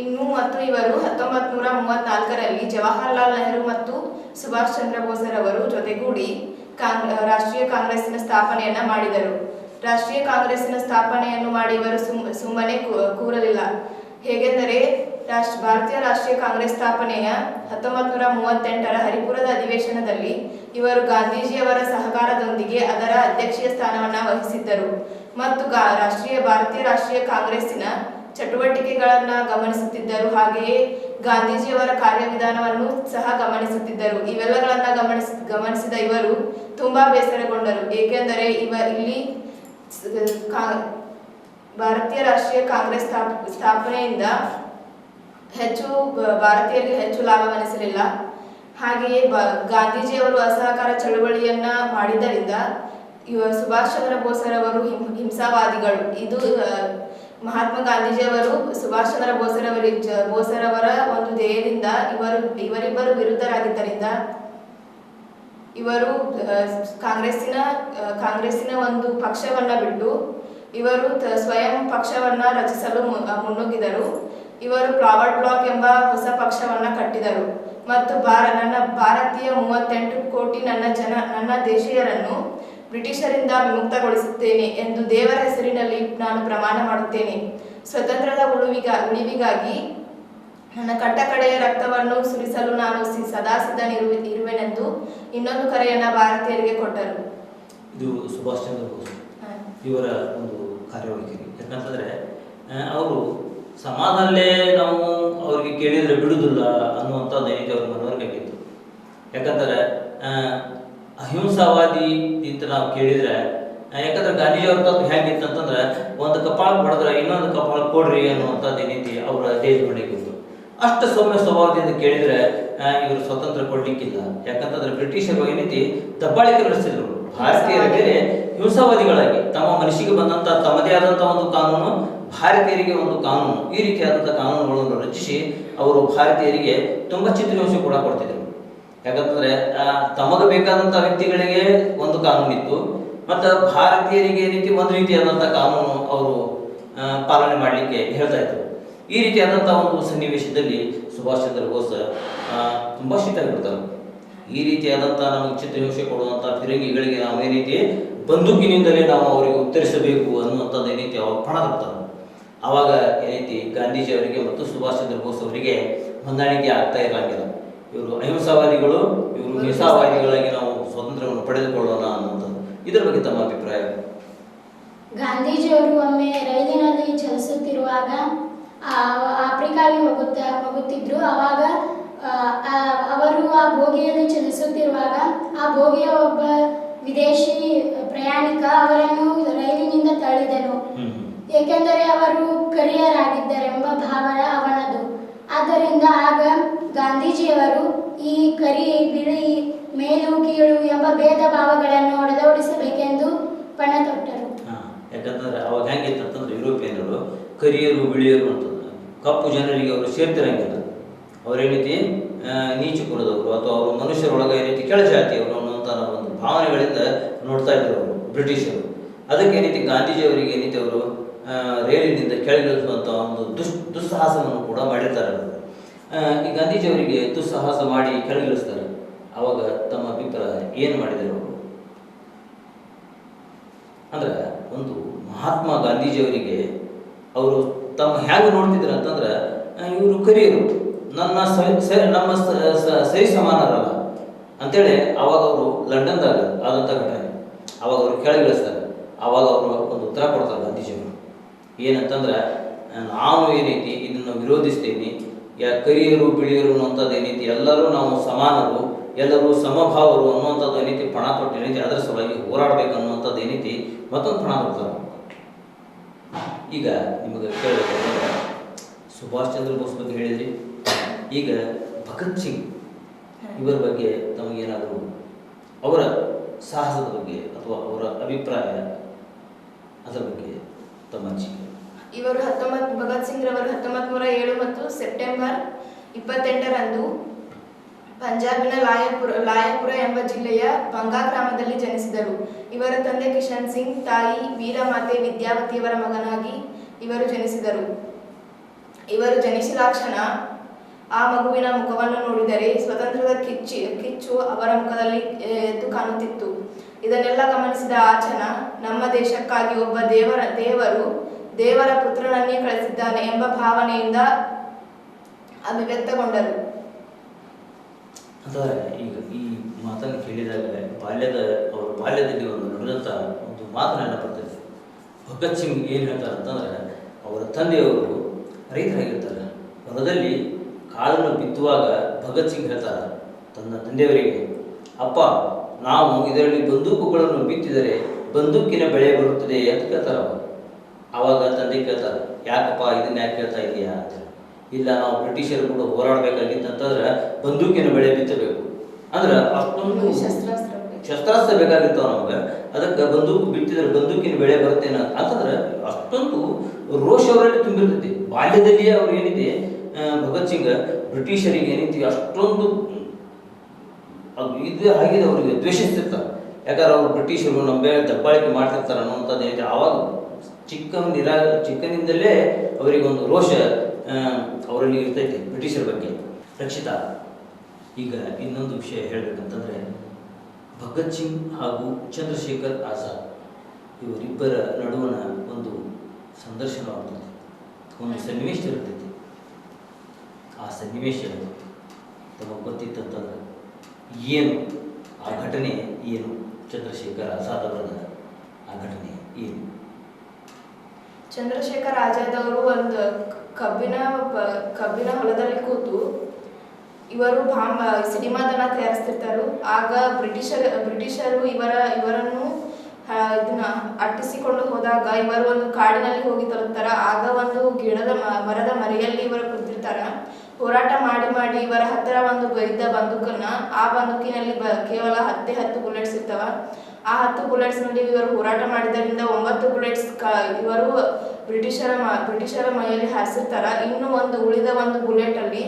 Speaker 2: ಇನ್ನು ಮತ್ತು ಇವರು ಹತ್ತೊಂಬತ್ ನೂರ ಮೂವತ್ನಾಲ್ಕರಲ್ಲಿ ಜವಾಹರ್ಲಾಲ್ ನೆಹರು ಮತ್ತು ಸುಭಾಷ್ ಚಂದ್ರ ಬೋಸರವರು ಜೊತೆಗೂಡಿ ಕಾಂಗ್ ರಾಷ್ಟ್ರೀಯ ಕಾಂಗ್ರೆಸ್ಸಿನ ಸ್ಥಾಪನೆಯನ್ನ ಮಾಡಿದರು. ರಾಷ್ಟ್ರೀಯ ಕಾಂಗ್ರೆಸ್ಸಿನ ಸ್ಥಾಪನೆಯನ್ನು ಮಾಡಿ ಇವರು ಸುಮ್, ಸುಮ್ಮನೆ ಕೂರಲಿಲ್ಲ. ಹೇಗೆಂದರೆ ರಾಷ್ಟ್ರ, ಭಾರತೀಯ ರಾಷ್ಟ್ರೀಯ ಕಾಂಗ್ರೆಸ್ ಸ್ಥಾಪನೆಯ ಹತ್ತೊಂಬತ್ತು ನೂರ ಮೂವತ್ತೆಂಟರ ಹರಿಪುರದ ಅಧಿವೇಶನದಲ್ಲಿ ಇವರು ಗಾಂಧೀಜಿಯವರ ಸಹಕಾರದೊಂದಿಗೆ ಅದರ ಅಧ್ಯಕ್ಷೀಯ ಸ್ಥಾನವನ್ನು ವಹಿಸಿದ್ದರು. ಮತ್ತು ರಾಷ್ಟ್ರೀಯ, ಭಾರತೀಯ ರಾಷ್ಟ್ರೀಯ ಕಾಂಗ್ರೆಸ್ಸಿನ ಚಟುವಟಿಕೆಗಳನ್ನು ಗಮನಿಸುತ್ತಿದ್ದರು. ಹಾಗೆಯೇ ಗಾಂಧೀಜಿಯವರ ಕಾರ್ಯವಿಧಾನವನ್ನು ಸಹ ಗಮನಿಸುತ್ತಿದ್ದರು. ಇವೆಲ್ಲಗಳನ್ನು ಗಮನಿಸ, ಗಮನಿಸಿದ ಇವರು ತುಂಬಾ ಬೇಸರಗೊಂಡರು. ಏಕೆಂದರೆ ಇವ ಇಲ್ಲಿ ಭಾರತೀಯ ರಾಷ್ಟ್ರೀಯ ಕಾಂಗ್ರೆಸ್ ಸ್ಥಾಪ, ಸ್ಥಾಪನೆಯಿಂದ ಹೆಚ್ಚು ಭಾರತೀಯರಿಗೆ ಹೆಚ್ಚು ಲಾಭವೆನಿಸಲಿಲ್ಲ. ಹಾಗೆಯೇ ಬ ಗಾಂಧೀಜಿಯವರು ಅಸಹಕಾರ ಚಳುವಳಿಯನ್ನ ಮಾಡಿದ್ದರಿಂದ ಇವ ಸುಭಾಷ್ ಚಂದ್ರ ಬೋಸರವರು ಹಿಂ ಹಿಂಸಾವಾದಿಗಳು. ಇದು ಮಹಾತ್ಮ ಗಾಂಧೀಜಿಯವರು ಸುಭಾಷ್ ಚಂದ್ರ ಜ- ಬೋಸರವರ ಒಂದು ಧ್ಯೇಯದಿಂದ ಇವರು, ಇವರಿಬ್ಬರು ವಿರುದ್ಧರಾಗಿದ್ದರಿಂದ ಇವರು ಕಾಂಗ್ರೆಸ್ಸಿನ ಕಾಂಗ್ರೆಸ್ಸಿನ ಒಂದು ಪಕ್ಷವನ್ನ ಬಿಟ್ಟು ಇವರು ಸ್ವಯಂ ಪಕ್ಷವನ್ನ ರಚಿಸಲು ಮುನ್ನುಗ್ಗಿದರು. ಇವರು ಫ್ಲವರ್ ಬ್ಲಾಕ್ ಎಂಬ ಹೊಸ ಪಕ್ಷವನ್ನ ಕಟ್ಟಿದರು ಮತ್ತು ಭಾರ ನನ್ನ ಭಾರತೀಯ ಮೂವತ್ತೆಂಟು ಕೋಟಿ ನನ್ನ ಜನ ನನ್ನ ದೇಶೀಯರನ್ನು ಬ್ರಿಟಿಷರಿಂದ ವಿಮುಕ್ತಗೊಳಿಸುತ್ತೇನೆ ಎಂದು ದೇವರ ಹೆಸರಿನಲ್ಲಿ ನಾನು ಪ್ರಮಾಣ ಮಾಡುತ್ತೇನೆ. ಸ್ವತಂತ್ರದ ಉಳುವಿಗ ಉಳಿವಿಗಾಗಿ ನನ್ನ ಕಟ್ಟಕಡೆಯ ರಕ್ತವನ್ನು ಸುರಿಸಲು ನಾನು ಸದಾ ಸಿದ್ಧನಿರು ಇರುವೆನೆಂದು ಇನ್ನೊಂದು ಕರೆಯನ್ನು ಭಾರತೀಯರಿಗೆ ಕೊಟ್ಟರು.
Speaker 1: ಇದು ಸುಭಾಷ್ ಚಂದ್ರ ಬೋಸ್. ಇವರ ಒಂದು ಕಾರ್ಯವೈಖರಿ. ಯಾಕಂತಂದರೆ ಅವರು ಸಮಾಧಾನಲ್ಲೇ ನಾವು ಅವ್ರಿಗೆ ಕೇಳಿದ್ರೆ ಬಿಡುದಿಲ್ಲ ಅನ್ನುವಂಥ ದೈನಿಕ ಅವ್ರ ಮನವರಿಕೆ ಆಗಿತ್ತು ಯಾಕಂದರೆ ಅಹಿಂಸಾವಾದಿ ಅಂತ ನಾವು ಕೇಳಿದ್ರೆ ಯಾಕಂದ್ರೆ ಗಾಂಧೀಜಿಯವ್ರ ತತ್ವ ಹೆಂಗಿತ್ತು ಅಂತಂದ್ರೆ ಒಂದು ಕಪಾಳ ಹೊಡೆದ್ರೆ ಇನ್ನೊಂದು ಕಪಾಳ ಕೊಡ್ರಿ ಅನ್ನುವಂಥದ್ದು ಏನೈತಿ ಅವರ ದೇಶ ಇತ್ತು. ಅಷ್ಟು ಸೌಮ್ಯ ಸ್ವಭಾವದಿಂದ ಕೇಳಿದ್ರೆ ಇವರು ಸ್ವತಂತ್ರ ಕೊಡ್ಲಿಕ್ಕಿಲ್ಲ. ಯಾಕಂತಂದ್ರೆ ಬ್ರಿಟಿಷರು ಏನೈತಿ ದಬ್ಬಾಳಿಕೆ ನಡೆಸಿದ್ರು. ಭಾರತೀಯರ ಮೇಲೆ ಹಿಂಸಾವಾದಿಗಳಾಗಿ ತಮ್ಮ ಮನಸ್ಸಿಗೆ ಬಂದಂತ ತಮ್ಮದೇ ಆದಂತಹ ಒಂದು ಕಾನೂನು ಭಾರತೀಯರಿಗೆ ಒಂದು ಕಾನೂನು, ಈ ರೀತಿಯಾದಂಥ ಕಾನೂನುಗಳನ್ನು ರಚಿಸಿ ಅವರು ಭಾರತೀಯರಿಗೆ ತುಂಬ ಚಿತ್ರಹಿಂಸೆ ಕೂಡ ಕೊಡ್ತಿದ್ರು. ಯಾಕಂತಂದ್ರೆ ತಮಗೆ ಬೇಕಾದಂಥ ವ್ಯಕ್ತಿಗಳಿಗೆ ಒಂದು ಕಾನೂನು ಇತ್ತು ಮತ್ತು ಭಾರತೀಯರಿಗೆ ರೀತಿ ಒಂದು ರೀತಿಯಾದಂಥ ಕಾನೂನು ಅವರು ಪಾಲನೆ ಮಾಡಲಿಕ್ಕೆ ಹೇಳ್ತಾ ಇದ್ರು. ಈ ರೀತಿಯಾದಂಥ ಒಂದು ಸನ್ನಿವೇಶದಲ್ಲಿ ಸುಭಾಷ್ ಚಂದ್ರ ಬೋಸ್ ತುಂಬ ಶೀತಗಿರ್ತಾರೆ ಈ ರೀತಿಯಾದಂಥ ನಮಗೆ ಚಿತ್ರಹಿಂಸೆ ಕೊಡುವಂಥ ಫಿರಂಗಿಗಳಿಗೆ ನಾವು ಈ ರೀತಿ ಬಂದೂಕಿನಿಂದಲೇ ನಾವು ಅವರಿಗೆ ಉತ್ತರಿಸಬೇಕು ಅನ್ನುವಂಥದ್ದು ಏನೈತಿ ಅವ್ರು ಪಣ ಆವಾಗ ಏನೈತಿ ಗಾಂಧೀಜಿ ಅವರಿಗೆ ಮತ್ತು ಸುಭಾಷ್ ಚಂದ್ರ ಬೋಸ್ ಅವರಿಗೆ ಹೊಂದಾಣಿಕೆ ಆಗ್ತಾ ಇರಲಾಗಿಲ್ಲ ಇವರು ಅಹಿಂಸಾವಾದಿಗಳು ಇವರು ಹಿಂಸಾವಾದಿಗಳಾಗಿ ನಾವು ಸ್ವಾತಂತ್ರ್ಯವನ್ನು ಪಡೆದುಕೊಳ್ಳೋಣ ಅನ್ನುವಂಥದ್ದು. ಇದರ ಬಗ್ಗೆ ತಮ್ಮ ಅಭಿಪ್ರಾಯ?
Speaker 3: ಗಾಂಧೀಜಿಯವರು ಒಮ್ಮೆ ರೈಲಿನಲ್ಲಿ ಚಲಿಸುತ್ತಿರುವಾಗ ಆ, ಆಫ್ರಿಕಾಗೆ ಹೋಗುತ್ತ ಹೋಗುತ್ತಿದ್ರು. ಅವಾಗ ಅವರು ಆ ಬೋಗಿಯಲ್ಲಿ ಚಲಿಸುತ್ತಿರುವಾಗ ಆ ಬೋಗಿಯ ಒಬ್ಬ ವಿದೇಶಿ ಪ್ರಯಾಣಿಕ ಅವರನ್ನು ರೈಲಿನಿಂದ ತಳ್ಳಿದನು. ಏಕೆಂದರೆ ಅವರು ಕರಿಯರಾಗಿದ್ದರೆಂಬ ಭಾವನೆ ಅವನದು. ಆದ್ದರಿಂದ ಆಗ ಗಾಂಧೀಜಿಯವರು ಈ ಕರಿ ಬಿಳಿ ಮೇಲು ಕೀಳು ಎಂಬ ಭೇದ ಭಾವಗಳನ್ನು ಹೊಡೆದೋಡಿಸಬೇಕೆಂದು ಪಣ ತೊಟ್ಟರು
Speaker 1: ಯಾಕಂದ್ರೆ ಅವಾಗ ಹೆಂಗಿತ್ತು ಅಂತಂದ್ರೆ ಯುರೋಪಿಯನ್ನರು ಕರಿಯರು, ಬಿಳಿಯರು ಅಂತಂದ್ರೆ. ಕಪ್ಪು ಜನರಿಗೆ ಅವರು ಸೇರ್ತಿರಂಗಿಲ್ಲ. ಅವರೇನೈತಿ ನೀಚ ಕುಲದವರು ಅಥವಾ ಅವರು ಮನುಷ್ಯರೊಳಗೆ ಏನೈತಿ ಕೆಳಜಾತಿಯವರು ಅನ್ನುವಂಥ ಒಂದು ಭಾವನೆಗಳಿಂದ ನೋಡ್ತಾ ಇದ್ರು ಅವರು ಬ್ರಿಟಿಷರು. ಅದಕ್ಕೆ ಏನೈತಿ ಗಾಂಧೀಜಿಯವರಿಗೆ ಏನೈತಿ ಅವರು ರೈಲಿನಿಂದ ಕೆಳಗಿಳಿಸುವಂಥ ಒಂದು ದುಸ್, ದುಸ್ಸಾಹಸವನ್ನು ಕೂಡ ಮಾಡಿರ್ತಾರೆ ಅವರು. ಈ ಗಾಂಧೀಜಿಯವರಿಗೆ ದುಸ್ಸಾಹಸ ಮಾಡಿ ಕೆಳಗಿಳಿಸ್ತಾರೆ ಅವಾಗ ತಮ್ಮ ಅಭಿಪ್ರಾಯ ಏನು ಮಾಡಿದರು ಅವರು? ಅಂದ್ರೆ ಒಂದು ಮಹಾತ್ಮ ಗಾಂಧೀಜಿಯವರಿಗೆ ಅವರು ತಮ್ಮ ಹೇಗೆ ನೋಡ್ತಿದ್ರು ಅಂತಂದ್ರೆ ಇವರು ಕರಿಯರು ನನ್ನ ನಮ್ಮ ಸರಿ ಸಮಾನರಲ್ಲ ಅಂತೇಳಿ ಅವಾಗ ಅವರು ಲಂಡನ್ದಾಗ ಆದಂಥ ಘಟನೆ. ಅವಾಗ ಅವರು ಕೆಳಗಿಳಿಸ್ತಾರೆ ಅವಾಗ ಅವರು ಒಂದು ಉತ್ತರ ಕೊಡ್ತಾರೆ ಗಾಂಧೀಜಿಯವರು. ಏನಂತಂದ್ರೆ, ನಾನು ಏನೈತಿ ಇದನ್ನು ವಿರೋಧಿಸ್ತೇನೆ. ಯಾ ಕರಿಯರು ಬಿಳಿಯರು ಅನ್ನುವಂಥದ್ದು ಏನೈತಿ ಎಲ್ಲರೂ ನಾವು ಸಮಾನರು, ಎಲ್ಲರೂ ಸಮಭಾವರು ಅನ್ನುವಂಥದ್ದು ಏನೈತಿ ಪಣ ತೊಟ್ಟು ಏನೈತಿ ಅದರ ಸಲುವಾಗಿ ಹೋರಾಡಬೇಕು ಅನ್ನುವಂಥದ್ದು ಏನೈತಿ ಮತ್ತೊಂದು ಪಣ ತೊಡ್ತಾರೆ. ಈಗ ನಿಮಗೆ ಕೇಳಬೇಕಂದ್ರೆ, ಸುಭಾಷ್ ಚಂದ್ರ ಬೋಸ್ ಬಗ್ಗೆ ಹೇಳಿದ್ರಿ. ಈಗ ಭಗತ್ ಸಿಂಗ್ ಇವರ ಬಗ್ಗೆ ತಮಗೇನಾದರೂ ಅವರ ಸಾಹಸದ ಬಗ್ಗೆ ಅಥವಾ ಅವರ ಅಭಿಪ್ರಾಯ ಅದರ ಬಗ್ಗೆ ತಮ್ಮ ಅನಿಸಿಕೆ
Speaker 2: ಇವರು ಹತ್ತೊಂಬತ್ತು ಭಗತ್ ಸಿಂಗ್ ರವರು ಹತ್ತೊಂಬತ್ತು ನೂರ ಏಳು ಮತ್ತು ಸೆಪ್ಟೆಂಬರ್ ಇಪ್ಪತ್ತೆಂಟರಂದು ಪಂಜಾಬಿನ ಲಾಯಪುರ ಲಾಯಪುರ ಎಂಬ ಜಿಲ್ಲೆಯ ಬಂಗಾ ಗ್ರಾಮದಲ್ಲಿ ಜನಿಸಿದರು. ಇವರ ತಂದೆ ಕಿಶನ್ ಸಿಂಗ್, ತಾಯಿ ವೀರಮಾತೆ ವಿದ್ಯಾವತಿಯವರ ಮಗನಾಗಿ ಇವರು ಜನಿಸಿದರು. ಇವರು ಜನಿಸಿದಾಕ್ಷಣ ಆ ಮಗುವಿನ ಮುಖವನ್ನು ನೋಡಿದರೆ ಸ್ವತಂತ್ರದ ಕಿಚ್ಚಿ, ಕಿಚ್ಚು ಅವರ ಮುಖದಲ್ಲಿ ಎದ್ದು ಕಾಣುತ್ತಿತ್ತು. ಇದನ್ನೆಲ್ಲ ಗಮನಿಸಿದ ಆಚನ, ನಮ್ಮ ದೇಶಕ್ಕಾಗಿ ಒಬ್ಬ ದೇವರ, ದೇವರು ದೇವರ ಪುತ್ರನನ್ನೇ ಕಳಿಸಿದ್ದಾನೆ ಎಂಬ ಭಾವನೆಯಿಂದ ಅಭಿವ್ಯಕ್ತಗೊಂಡರು.
Speaker 1: ಅಂತಾರೆ ಈಗ ಈ ಮಾತನ್ನು ಕೇಳಿದಾಗ ಬಾಲ್ಯದ ಅವರು ಬಾಲ್ಯದಲ್ಲಿ ಒಂದು ನಡೆದಂಥ ಒಂದು ಮಾತು ಬರ್ತದೆ ಭಗತ್ ಸಿಂಗ್ ಏನು ಹೇಳ್ತಾರೆ ಅಂತಂದ್ರೆ, ಅವರ ತಂದೆಯವರು ರೈತರಾಗಿರ್ತಾರೆ. ಹೊಲದಲ್ಲಿ ಕಾಳನ್ನು ಬಿತ್ತುವಾಗ ಭಗತ್ ಸಿಂಗ್ ಹೇಳ್ತಾರೆ, ತನ್ನ ತಂದೆಯವರಿಗೆ, ಅಪ್ಪ, ನಾವು ಇದರಲ್ಲಿ ಬಂದೂಕುಗಳನ್ನು ಬಿತ್ತಿದರೆ ಬಂದೂಕಿನ ಬೆಳೆ ಬರುತ್ತದೆ ಅಂತ ಕೇಳ್ತಾರೆ ಅವಾಗ ಆವಾಗ ತಂದೆ ಕೇಳ್ತಾರೆ ಯಾಕಪ್ಪ ಇದನ್ನ ಯಾಕೆ ಕೇಳ್ತಾ ಇದೀಯಾ ಅಂತ. ಇಲ್ಲ ನಾವು ಬ್ರಿಟಿಷರು ಕೂಡ ಹೋರಾಡಬೇಕಾಗಿತ್ತು ಅಂತಂದ್ರೆ ಬಂದೂಕಿನ ಬೆಳೆ ಬಿತ್ತಬೇಕು. ಅಂದ್ರೆ ಅಷ್ಟೊಂದು
Speaker 2: ಶಸ್ತ್ರಾಸ್ತ್ರ
Speaker 1: ಶಸ್ತ್ರಾಸ್ತ್ರ ಬೇಕಾಗಿರ್ತಾವ ನಮ್ಗೆ. ಅದಕ್ಕೆ ಬಂದೂಕು ಬಿತ್ತಿದ್ರೆ ಬಂದೂಕಿನ ಬೆಳೆ ಬರುತ್ತೆ ಅಂತಂದ್ರೆ ಅಷ್ಟೊಂದು ರೋಷ ಅವರಲ್ಲಿ ತುಂಬಿರ್ತೈತಿ. ಬಾಲ್ಯದಲ್ಲಿಯೇ ಅವ್ರು ಏನಿದೆ ಭಗತ್ ಸಿಂಗ್ ಬ್ರಿಟಿಷರಿಗೆ ಏನೈತಿ ಅಷ್ಟೊಂದು ಅದು ಇದು ಆಗಿದೆ ಅವರಿಗೆ ದ್ವೇಷಿಸ್ತಿರ್ತಾರೆ. ಯಾಕಂದ್ರೆ ಅವ್ರು ಬ್ರಿಟಿಷರು ನಮ್ಮ ಮೇಲೆ ದಬ್ಬಾಳಿಕೆ ಮಾಡ್ತಿರ್ತಾರೆ ಅನ್ನೋಂಥದ್ದು ಏನೈತಿ ಆವಾಗ ಚಿಕ್ಕ ನಿರಾ, ಚಿಕ್ಕನಿಂದಲೇ ಅವರಿಗೆ ಒಂದು ರೋಷ ಅವರಲ್ಲಿ ಇರ್ತೈತೆ ಬ್ರಿಟಿಷರ ಬಗ್ಗೆ. ರಕ್ಷಿತ. ಈಗ ಇನ್ನೊಂದು ವಿಷಯ ಹೇಳಬೇಕಂತಂದರೆ, ಭಗತ್ ಸಿಂಗ್ ಹಾಗೂ ಚಂದ್ರಶೇಖರ್ ಆಜಾದ್ ಇವರಿಬ್ಬರ ನಡುವಣ ಒಂದು ಸಂದರ್ಶನವಾಗ್ತದೆ. ಒಂದು ಸನ್ನಿವೇಶ ಇರ್ತೈತಿ. ಆ ಸನ್ನಿವೇಶ ತಮಗೆ ಗೊತ್ತಿತ್ತಂತಂದ್ರೆ, ಏನು ಆ ಘಟನೆ ಏನು? ಚಂದ್ರಶೇಖರ್ ಆಜಾದ್ ಅವರ ಆ ಘಟನೆ ಏನು?
Speaker 2: ಚಂದ್ರಶೇಖರ್ ಆಜಾದ್ ಒಂದು ಕಬ್ಬಿನ ಕಬ್ಬಿನ ಹೊಲದಲ್ಲಿ ಕೂತು ಇವರು ಬಾಂಬ್ ಸಿನಿಮಾದನ್ನ ತಯಾರಿಸ್ತಿರ್ತಾರು. ಆಗ ಬ್ರಿಟಿಷರ್, ಬ್ರಿಟಿಷರು ಇವರ, ಇವರನ್ನು ಇದನ್ನ ಅಟ್ಟಿಸಿಕೊಂಡು ಹೋದಾಗ ಇವರು ಒಂದು ಕಾಡಿನಲ್ಲಿ ಹೋಗಿ ತಲುಪ್ತಾರ. ಆಗ ಒಂದು ಗಿಡದ ಮರದ ಮರೆಯಲ್ಲಿ ಇವರು ಕೂತಿರ್ತಾರ. ಹೋರಾಟ ಮಾಡಿ ಮಾಡಿ ಇವರ ಹತ್ತಿರ ಒಂದು ಬೈದ ಬಂದೂಕನ್ನ ಆ ಬಂದೂಕಿನಲ್ಲಿ ಕೇವಲ ಹತ್ತೆ ಹತ್ತು ಬುಲೆಟ್ಸ್ ಇರ್ತಾವ. ಆ ಹತ್ತು ಬುಲೆಟ್ಸ್ನಲ್ಲಿ ಇವರು ಹೋರಾಟ ಮಾಡಿದ್ದರಿಂದ ಒಂಬತ್ತು ಬುಲೆಟ್ಸ್ ಇವರು ಬ್ರಿಟಿಷರ ಬ್ರಿಟಿಷರ ಮೈಯಲ್ಲಿ ಹಾರಿಸಿರ್ತಾರ. ಇನ್ನು ಒಂದು ಉಳಿದ ಒಂದು ಬುಲೆಟ್ ಅಲ್ಲಿ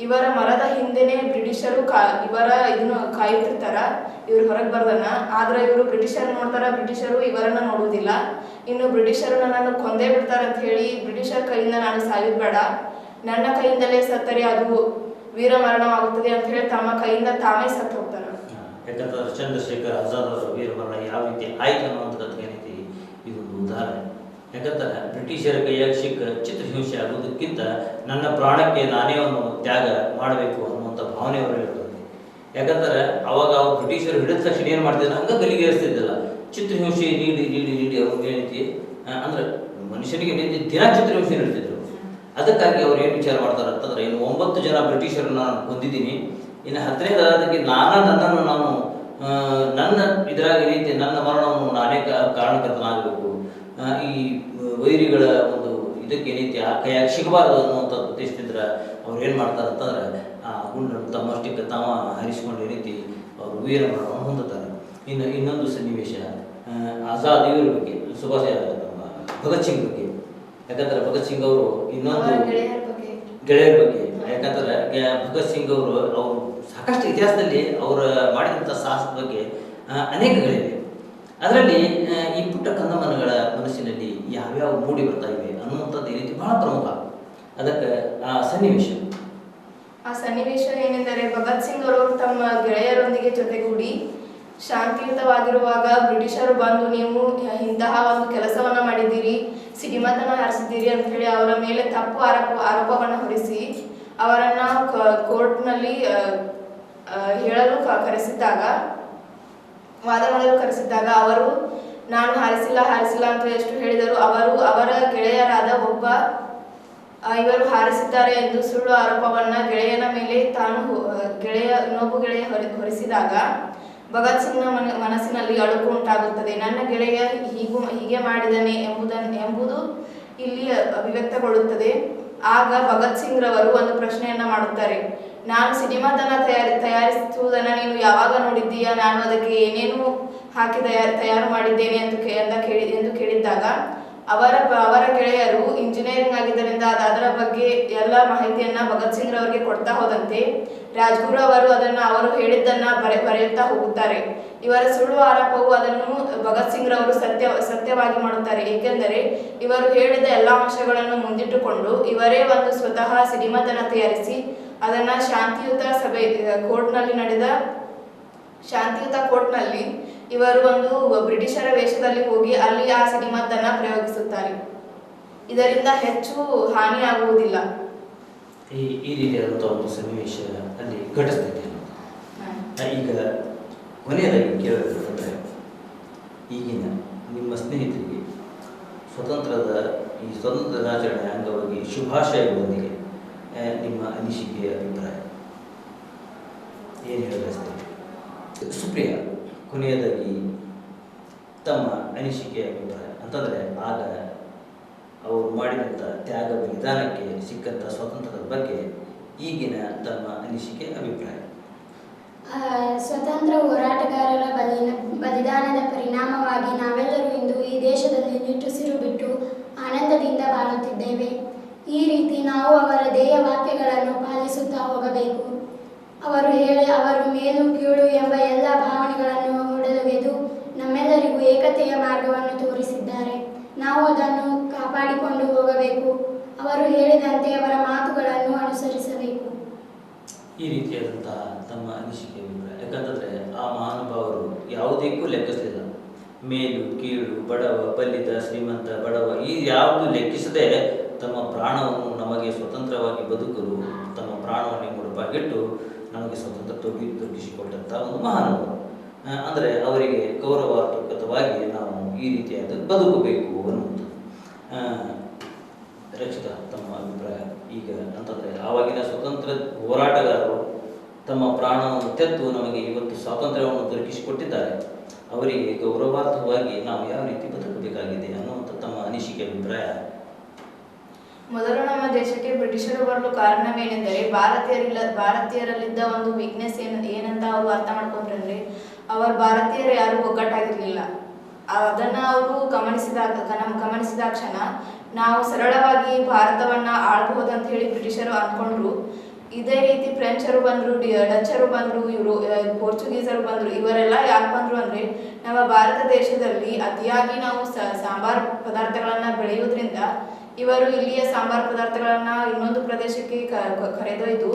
Speaker 2: ಇವರ ಮರದ ಹಿಂದೆನೆ ಬ್ರಿಟಿಷರು ಕಾ, ಇವರ ಇದನ್ನು ಕಾಯುತ್ತಿರ್ತಾರ. ಇವ್ರು ಹೊರಗೆ ಬರ್ದನ್ನ. ಆದ್ರೆ ಇವರು ಬ್ರಿಟಿಷರ್ ನೋಡ್ತಾರ, ಬ್ರಿಟಿಷರು ಇವರನ್ನ ನೋಡುವುದಿಲ್ಲ. ಇನ್ನು ಬ್ರಿಟಿಷರು ನನ್ನನ್ನು ಕೊಂದೇ ಬಿಡ್ತಾರ ಅಂತ ಹೇಳಿ ಬ್ರಿಟಿಷರ್ ಕೈಯಿಂದ ನಾನು ಸಾಯೋದು ಬೇಡ ನನ್ನ ಕೈಯಿಂದಲೇ ಸತ್ತರೆ, ಅದು ವೀರ ಮರಣವಾಗುತ್ತದೆ ಅಂತ ಹೇಳಿ ತಮ್ಮ ಕೈಯಿಂದ ತಾವೇ ಸತ್ತು
Speaker 1: ಯಾಕಂತಂದ್ರೆ ಚಂದ್ರಶೇಖರ್ ಆಜಾದ್ ಅವರ ವೀರಮರಣ ಯಾವ ರೀತಿ ಆಯ್ತು ಅನ್ನುವಂಥದ್ದು ಏನೈತಿ ಇದೊಂದು ಉದಾಹರಣೆ. ಯಾಕಂದ್ರೆ ಬ್ರಿಟಿಷರ ಕೈಯಾಗ ಸಿಕ್ಕ ಚಿತ್ರಹಿಂಸೆ ಆಗೋದಕ್ಕಿಂತ ನನ್ನ ಪ್ರಾಣಕ್ಕೆ ನಾನೇ ಒಂದು ತ್ಯಾಗ ಮಾಡಬೇಕು ಅನ್ನುವಂಥ ಭಾವನೆ ಅವರಲ್ಲಿ ಇರ್ತದೆ ಯಾಕಂದ್ರೆ ಅವಾಗ ಅವ್ರು ಬ್ರಿಟಿಷರು ಹಿಡಿದ ತಕ್ಷಣ ಏನು ಮಾಡ್ತಿದ್ರು? ಹಂಗೆ ಗಲಿಗೆ ಏರಿಸ್ತಿದ್ದಿಲ್ಲ ಚಿತ್ರಹಿಂಸೆ ನೀಡಿ ನೀಡಿ ನೀಡಿ ಅವ್ರಿಗೆ ಏನೈತಿ ಅಂದ್ರೆ ಮನುಷ್ಯನಿಗೆ ದಿನ ಚಿತ್ರಹಿಂಸೆ ನೀಡ್ತಿದ್ರು. ಅದಕ್ಕಾಗಿ ಅವ್ರು ಏನು ವಿಚಾರ ಮಾಡ್ತಾರೆ ಅಂತಂದ್ರೆ ಇನ್ನು ಒಂಬತ್ತು ಜನ ಬ್ರಿಟಿಷರನ್ನ ನಾನು ಕೊಂದಿದ್ದೀನಿ ಇನ್ನು ಹತ್ತನೇದಾದಕ್ಕೆ ನಾನ ನನ್ನನ್ನು ನಾನು ನನ್ನ ಇದರಾಗಿ ರೀತಿ ನನ್ನ ಮರಣವನ್ನು ನಾನೇ ಕಾರಣಕರ್ತನಾಗಬೇಕು. ಈ ವೈರಿಗಳ ಒಂದು ಇದಕ್ಕೆ ಏನೈತಿ ಆ ಕೈಯಾಗಿ ಸಿಗಬಾರದು ಅನ್ನುವಂಥ ಉದ್ದೇಶದಿಂದ ಅವ್ರು ಏನು ಮಾಡ್ತಾರೆ ಅಂತಂದ್ರೆ ಆ ಗುಂಡನ್ನು ತಮ್ಮಷ್ಟಕ್ಕೆ ತಾವ ಹರಿಸಿಕೊಂಡು ರೀತಿ ಅವರು ವೀರ ಮರಣವನ್ನು ಹೊಂದುತ್ತಾರೆ. ಇನ್ನು ಇನ್ನೊಂದು ಸನ್ನಿವೇಶ ಆಜಾದ್ ಇವರ ಬಗ್ಗೆ ಸುಭಾಷ ಭಗತ್ ಸಿಂಗ್ ಬಗ್ಗೆ. ಯಾಕಂದ್ರೆ ಭಗತ್ ಸಿಂಗ್ ಅವರು ಇನ್ನೊಂದು
Speaker 2: ಗೆಳೆಯರ ಬಗ್ಗೆ.
Speaker 1: ಯಾಕಂದ್ರೆ ಭಗತ್ ಸಿಂಗ್ ಅವರು ಅವರು ಸಾಕಷ್ಟು ಇತಿಹಾಸದಲ್ಲಿ ಅವರು ಮಾಡಿದಂಥ ಸಾಹಸದ ಬಗ್ಗೆ ಅನೇಕಗಳಿವೆ. ಅದರಲ್ಲಿ ಈ ಪುಟ್ಟ ಕಂದಮನಗಳ ಮನಸ್ಸಿನಲ್ಲಿ ಯಾವ್ಯಾವ ಮೂಡಿ ಬರ್ತಾ ಇವೆ ಅನ್ನುವಂಥದ್ದು ಈ ರೀತಿ ಬಹಳ ಪ್ರಮುಖ. ಅದಕ್ಕೆ, ಆ, ಸನ್ನಿವೇಶ.
Speaker 2: ಆ ಸನ್ನಿವೇಶ ಏನೆಂದರೆ ಭಗತ್ ಸಿಂಗ್ ಅವರು ತಮ್ಮ ಗೆಳೆಯರೊಂದಿಗೆ ಜೊತೆಗೂಡಿ ಶಾಂತಿಯುತವಾಗಿರುವಾಗ ಬ್ರಿಟಿಷರು ಬಂದು, ನೀವು ಇಂತಹ ಒಂದು ಕೆಲಸವನ್ನ ಮಾಡಿದ್ದೀರಿ ಸಿಡಿಮತನ ಹರಿಸಿದ್ದೀರಿ ಅಂತ ಹೇಳಿ ಅವರ ಮೇಲೆ ತಪ್ಪು ಆರೋಪ, ಆರೋಪವನ್ನು ಹೊರಿಸಿ ಅವರನ್ನ ಕೋರ್ಟ್ನಲ್ಲಿ ಹೇಳಲು ಕರೆಸಿದ್ದಾಗ ವಾದ ಮಾಡಲು ಕರೆಸಿದ್ದಾಗ ಅವರು, ನಾನು ಹಾರಿಸಿಲ್ಲ ಹಾರಿಸಿಲ್ಲ ಅಂತ ಎಷ್ಟು ಹೇಳಿದರು. ಅವರು ಅವರ ಗೆಳೆಯರಾದ ಒಬ್ಬ ಇವರು ಹಾರಿಸಿದ್ದಾರೆ ಎಂದು ಸುಳ್ಳು ಆರೋಪವನ್ನ ಗೆಳೆಯನ ಮೇಲೆ ತಾನು ಗೆಳೆಯ, ಇನ್ನೊಬ್ಬ ಗೆಳೆಯ ಹೊರ, ಹೊರಿಸಿದಾಗ, ಭಗತ್ ಸಿಂಗ್ನ ಮನ, ಮನಸ್ಸಿನಲ್ಲಿ ಅಳುಕು ಉಂಟಾಗುತ್ತದೆ. ನನ್ನ ಗೆಳೆಯ ಹೀಗೂ, ಹೀಗೆ ಮಾಡಿದನೆ ಎಂಬುದನ್ನು ಎಂಬುದು ಇಲ್ಲಿ ಅಭಿವ್ಯಕ್ತಗೊಳ್ಳುತ್ತದೆ. ಆಗ ಭಗತ್ ಸಿಂಗ್ ರವರು ಒಂದು ಪ್ರಶ್ನೆಯನ್ನ ಮಾಡುತ್ತಾರೆ. ನಾನು ಸಿನಿಮಾತನ ತಯಾರಿ ತಯಾರಿಸುವುದನ್ನ ನೀನು ಯಾವಾಗ ನೋಡಿದ್ದೀಯಾ? ನಾನು ಅದಕ್ಕೆ ಏನೇನು ಹಾಕಿ ತಯಾರು ತಯಾರು ಮಾಡಿದ್ದೇನೆ ಎಂದು ಕೇ ಅಂತ ಕೇಳಿ ಎಂದು ಕೇಳಿದ್ದಾಗ, ಅವರ ಅವರ ಗೆಳೆಯರು ಇಂಜಿನಿಯರಿಂಗ್ ಆಗಿದ್ದರಿಂದ ಅದ- ಅದರ ಬಗ್ಗೆ ಎಲ್ಲ ಮಾಹಿತಿಯನ್ನ ಭಗತ್ ಸಿಂಗ್ ರವರಿಗೆ ಕೊಡ್ತಾ ಹೋದಂತೆ ರಾಜ್ಗುರು ಅವರು ಅದನ್ನ ಅವರು ಹೇಳಿದ್ದನ್ನ ಬರೆ ಬರೆಯುತ್ತಾ ಹೋಗುತ್ತಾರೆ. ಇವರ ಸುಳ್ಳು ಆರೋಪವು ಅದನ್ನು ಭಗತ್ ಸಿಂಗ್ ರವರು ಸತ್ಯ ಸತ್ಯವಾಗಿ ಮಾಡುತ್ತಾರೆ. ಏಕೆಂದರೆ ಇವರು ಹೇಳಿದ ಎಲ್ಲ ಅಂಶಗಳನ್ನು ಮುಂದಿಟ್ಟುಕೊಂಡು ಇವರೇ ಒಂದು ಸ್ವತಃ ಸಿನಿಮಾದನ್ನು ತಯಾರಿಸಿ ಅದನ್ನ ಶಾಂತಿಯುತ ಸಭೆ ಕೋರ್ಟ್ನಲ್ಲಿ ನಡೆದ ಶಾಂತಿಯುತ ಕೋರ್ಟ್ನಲ್ಲಿ ಇವರು ಒಂದು ಬ್ರಿಟಿಷರ ವೇಷದಲ್ಲಿ ಹೋಗಿ ಅಲ್ಲಿ ಆ ಸಿನಿಮಾದನ್ನ ಪ್ರಯೋಗಿಸುತ್ತಾರೆ. ಇದರಿಂದ ಹೆಚ್ಚು ಹಾನಿಯಾಗುವುದಿಲ್ಲ
Speaker 1: ಈ ಈ ರೀತಿಯಾದಂತಹ ಒಂದು ಸನ್ನಿವೇಶ ಅಲ್ಲಿ ಘಟಿಸ್ತೈತೆ. ಈಗ ಕೊನೆಯದಾಗಿ ಕೇಳಬೇಕಂದ್ರೆ ಈಗಿನ ನಿಮ್ಮ ಸ್ನೇಹಿತರಿಗೆ ಸ್ವತಂತ್ರದ ಈ ಸ್ವತಂತ್ರ ದಿನಾಚರಣೆ ಅಂಗವಾಗಿ ಶುಭಾಶಯಗಳೊಂದಿಗೆ ನಿಮ್ಮ ಅನಿಸಿಕೆ ಅಭಿಪ್ರಾಯ? ಏನು ಹೇಳಿದ್ರೆ ಸುಪ್ರಿಯ, ಕೊನೆಯದಾಗಿ ತಮ್ಮ ಅನಿಸಿಕೆ ಅಭಿಪ್ರಾಯ. ಅಂತಂದರೆ, ಆಗ ಅವರು ಮಾಡಿದಂಥ ತ್ಯಾಗ ಬಲಿದಾನಕ್ಕೆ ಸಿಕ್ಕಂಥ ಸ್ವಾತಂತ್ರ್ಯದ ಬಗ್ಗೆ ಈಗಿನ ತಮ್ಮ ಅನಿಸಿಕೆ ಅಭಿಪ್ರಾಯ.
Speaker 3: ಸ್ವತಂತ್ರ ಹೋರಾಟಗಾರರ ಬಲಿನ, ಬಲಿದಾನದ ಪರಿಣಾಮವಾಗಿ ನಾವೆಲ್ಲರೂ ಇಂದು ಈ ದೇಶದಲ್ಲಿ ನಿಟ್ಟುಸಿರು ಬಿಟ್ಟು ಆನಂದದಿಂದ ಬಾಳುತ್ತಿದ್ದೇವೆ. ಈ ರೀತಿ ನಾವು ಅವರ ಧ್ಯೇಯ ವಾಕ್ಯಗಳನ್ನು ಪಾಲಿಸುತ್ತಾ ಹೋಗಬೇಕು. ಅವರು ಹೇಳಿ, ಅವರು ಮೇಲು, ಕೀಳು ಎಂಬ ಎಲ್ಲ ಭಾವನೆಗಳನ್ನು ಹೊಡೆದೊಗೆದು ನಮ್ಮೆಲ್ಲರಿಗೂ ಏಕತೆಯ ಮಾರ್ಗವನ್ನು ತೋರಿಸಿದ್ದಾರೆ. ನಾವು ಅದನ್ನು ಕಾಪಾಡಿಕೊಂಡು ಹೋಗಬೇಕು. ಅವರು ಹೇಳಿದಂತೆ ಅವರ ಮಾತುಗಳನ್ನು ಅನುಸರಿಸಬೇಕು.
Speaker 1: ಈ ರೀತಿಯಾದಂತಹ ತಮ್ಮ ಅನಿಸಿಕೆ ಯಾಕಂತಂದರೆ ಆ ಮಹಾನುಭಾವರು ಯಾವುದಕ್ಕೂ ಲೆಕ್ಕಿಸಲಿಲ್ಲ. ಮೇಲು, ಕೀಳು, ಬಡವ ಬಲ್ಲಿದ ಶ್ರೀಮಂತ, ಬಡವ ಈ ಯಾವುದು ಲೆಕ್ಕಿಸದೆ ತಮ್ಮ ಪ್ರಾಣವನ್ನು ನಮಗೆ ಸ್ವತಂತ್ರವಾಗಿ ಬದುಕಲು ತಮ್ಮ ಪ್ರಾಣವನ್ನು ಮುಡುಪಾಗಿಟ್ಟು ನಮಗೆ ಸ್ವತಂತ್ರ ತೊಗಿ ತೊಡಗಿಸಿಕೊಟ್ಟಂಥ ಒಂದು ಮಹಾನುಭಾವರು ಅಂದರೆ ಅವರಿಗೆ ಗೌರವಾರ್ಥಕವಾಗಿ ನಾವು ಈ ರೀತಿಯಾದ ಬದುಕಬೇಕು ಅನ್ನುವಂಥದ್ದು. ರಕ್ಷಿತ, ತಮ್ಮ ಅಭಿಪ್ರಾಯ. ಈಗ ಅಂತಂದರೆ ಆವಾಗಿನ ಸ್ವತಂತ್ರ ಹೋರಾಟಗಾರರು ತಮ್ಮ ಪ್ರಾಣವನ್ನು ತೆತ್ತು ನಮಗೆ ಇವತ್ತು ಸ್ವಾತಂತ್ರ್ಯವನ್ನು ದೊರಕಿಸಿಕೊಟ್ಟಿದ್ದಾರೆ. ಅವರಿಗೆ ಗೌರವಾರ್ಥವಾಗಿ ನಾವು ಯಾವ ರೀತಿ ಬದುಕಬೇಕಾಗಿದೆ ಅನ್ನುವಂಥ ತಮ್ಮ ಅನಿಸಿಕೆ, ಅಭಿಪ್ರಾಯ
Speaker 2: ಮೊದಲು ನಮ್ಮ ದೇಶಕ್ಕೆ ಬ್ರಿಟಿಷರು ಬರಲು ಕಾರಣವೇನೆಂದರೆ ಭಾರತೀಯರಿಲ್ಲ, ಭಾರತೀಯರಲ್ಲಿದ್ದ ಒಂದು ವೀಕ್ನೆಸ್ ಏನ, ಏನಂತ ಅವರು ಅರ್ಥ ಮಾಡ್ಕೊಂಡ್ರಂದ್ರೆ ಅವರು ಭಾರತೀಯರು ಯಾರು ಒಗ್ಗಟ್ಟಾಗಿರಲಿಲ್ಲ. ಅದನ್ನು ಅವರು ಗಮನಿಸಿದಾಗ ಗಮನಿಸಿದ ಗಮನಿಸಿದಾಕ್ಷಣ ನಾವು ಸರಳವಾಗಿ ಭಾರತವನ್ನು ಆಳ್ಬಹುದು ಅಂತ ಹೇಳಿ ಬ್ರಿಟಿಷರು ಅಂದ್ಕೊಂಡ್ರು ಇದೇ ರೀತಿ ಫ್ರೆಂಚರು ಬಂದರು ಡಚ್ಚರು ಬಂದರು ಇವರು ಪೋರ್ಚುಗೀಸರು ಬಂದರು, ಇವರೆಲ್ಲ ಯಾಕೆ ಬಂದರು ಅಂದರೆ ನಮ್ಮ ಭಾರತ ದೇಶದಲ್ಲಿ ಅತಿಯಾಗಿ ನಾವು ಸಾಂಬಾರು ಪದಾರ್ಥಗಳನ್ನು ಬೆಳೆಯುವುದರಿಂದ ಇವರು ಇಲ್ಲಿಯ ಸಾಂಬಾರ್ ಪದಾರ್ಥಗಳನ್ನು ಇನ್ನೊಂದು ಪ್ರದೇಶಕ್ಕೆ ಕರೆದೊಯ್ದು,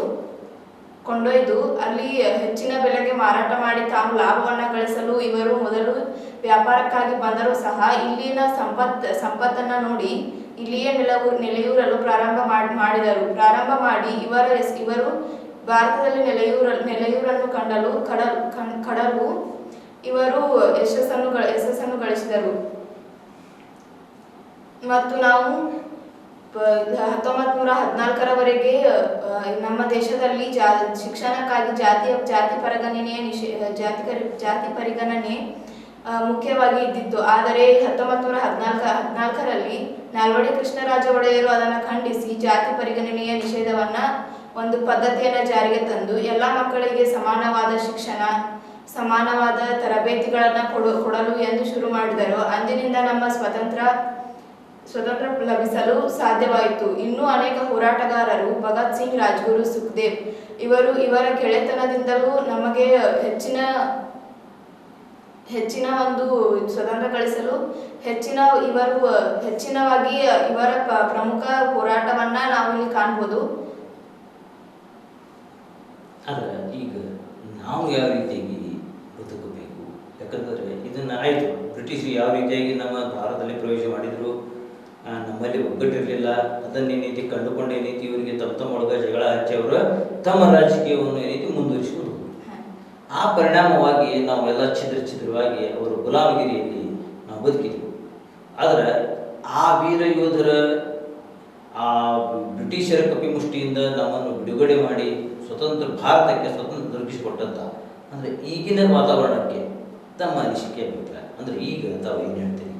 Speaker 2: ಕೊಂಡೊಯ್ದು, ಅಲ್ಲಿ ಹೆಚ್ಚಿನ ಬೆಲೆಗೆ ಮಾರಾಟ ಮಾಡಿ ತಾವು ಲಾಭವನ್ನು ಗಳಿಸಲು ಇವರು ಮೊದಲು ವ್ಯಾಪಾರಕ್ಕಾಗಿ ಬಂದರೂ ಸಹ ಇಲ್ಲಿನ ಸಂಪತ್, ಸಂಪತ್ತನ್ನ ನೋಡಿ ಇಲ್ಲಿಯೇ ನೆಲವು, ನೆಲೆಯೂರಲು ಪ್ರಾರಂಭ ಮಾಡಿ, ಮಾಡಿದರು. ಪ್ರಾರಂಭ ಮಾಡಿ ಇವರ ಇವರು ಭಾರತದಲ್ಲಿ ನೆಲೆಯೂರ, ನೆಲೆಯೂರನ್ನು ಕಂಡಲು ಕಡ ಕಡಲು ಇವರು ಯಶಸ್ಸನ್ನು ಯಶಸ್ಸನ್ನು ಗಳಿಸಿದರು. ಮತ್ತು ನಾವು ಹತ್ತೊಂಬತ್ತು ನೂರ ಹದಿನಾಲ್ಕರವರೆಗೆ ನಮ್ಮ ದೇಶದಲ್ಲಿ ಜಾ, ಶಿಕ್ಷಣಕ್ಕಾಗಿ ಜಾತಿ ಜಾತಿ ಪರಿಗಣನೆಯ ನಿಷೇ, ಜಾತಿ ಜಾತಿ ಪರಿಗಣನೆ ಮುಖ್ಯವಾಗಿ ಇದ್ದಿತ್ತು. ಆದರೆ ಹತ್ತೊಂಬತ್ತು ನೂರ ಹದಿನಾಲ್ಕ ಹದಿನಾಲ್ಕರಲ್ಲಿ ನಾಲ್ವಡಿ ಕೃಷ್ಣರಾಜ ಒಡೆಯರು ಅದನ್ನು ಖಂಡಿಸಿ ಜಾತಿ ಪರಿಗಣನೆಯ ನಿಷೇಧವನ್ನ ಒಂದು ಪದ್ಧತಿಯನ್ನು ಜಾರಿಗೆ ತಂದು ಎಲ್ಲ ಮಕ್ಕಳಿಗೆ ಸಮಾನವಾದ ಶಿಕ್ಷಣ, ಸಮಾನವಾದ ತರಬೇತಿಗಳನ್ನು ಕೊಡು, ಕೊಡಲು ಎಂದು ಶುರು ಮಾಡಿದರು. ಅಂದಿನಿಂದ ನಮ್ಮ ಸ್ವತಂತ್ರ ಸ್ವತಂತ್ರ ಲಭಿಸಲು ಸಾಧ್ಯವಾಯಿತು. ಇನ್ನೂ ಅನೇಕ ಹೋರಾಟಗಾರರು ಭಗತ್ ಸಿಂಗ್, ರಾಜ್ಗುರು ಸುಖದೇವ್ ಇವರು ಇವರ ಕೆಳೆತನದಿಂದಲೂ ನಮಗೆ ಹೆಚ್ಚಿನ ಹೆಚ್ಚಿನ ಒಂದು ಸ್ವತಂತ್ರ ಗಳಿಸಲು ಹೆಚ್ಚಿನ ಇವರು, ಹೆಚ್ಚಿನವಾಗಿ ಇವರ ಪ್ರಮುಖ ಹೋರಾಟವನ್ನ ಇಲ್ಲಿ ಕಾಣ್ಬೋದು.
Speaker 1: ಆದ್ರೆ ಈಗ ನಾವು ಯಾವ ರೀತಿಯಾಗಿ ಬದುಕಬೇಕು? ಯಾಕಂದ್ರೆ ಇದನ್ನ ಆಯಿತು. ಬ್ರಿಟಿಷರು ಯಾವ ರೀತಿಯಾಗಿ ನಮ್ಮ ಭಾರತದಲ್ಲಿ ಪ್ರವೇಶ ಮಾಡಿದರು? ನಮ್ಮಲ್ಲಿ ಒಗ್ಗಟ್ಟಿರಲಿಲ್ಲ. ಅದನ್ನು ಏನೈತಿ ಕಂಡುಕೊಂಡು ಏನೈತಿ ಇವರಿಗೆ ತಮ್ಮ ತಮ್ಮ ಒಳಗೆ ಜಗಳ ಹಚ್ಚಿ ಅವರು ತಮ್ಮ ರಾಜಕೀಯವನ್ನು ಏನೈತಿ ಮುಂದುವರಿಸಿಕೊಂಡು. ಆ ಪರಿಣಾಮವಾಗಿ ನಾವೆಲ್ಲ ಛಿದ್ರ ಛಿದ್ರವಾಗಿ ಅವರು ಗುಲಾಮಗಿರಿಯಲ್ಲಿ ನಾವು ಬದುಕಿದ್ವಿ. ಆದರೆ ಆ ವೀರ ಯೋಧರ ಆ ಬ್ರಿಟಿಷರ ಕಪಿಮುಷ್ಟಿಯಿಂದ ನಮ್ಮನ್ನು ಬಿಡುಗಡೆ ಮಾಡಿ ಸ್ವತಂತ್ರ ಭಾರತಕ್ಕೆ ಸ್ವತಂತ್ರ ದೊರಕಿಸಿಕೊಟ್ಟಂತ ಅಂದರೆ ಈಗಿನ ವಾತಾವರಣಕ್ಕೆ ತಮ್ಮ ಅನಿಸಿಕೆ ಅಭಿಪ್ರಾಯ. ಅಂದರೆ ಈಗ ತಾವು ಏನು ಹೇಳ್ತೀರಿ?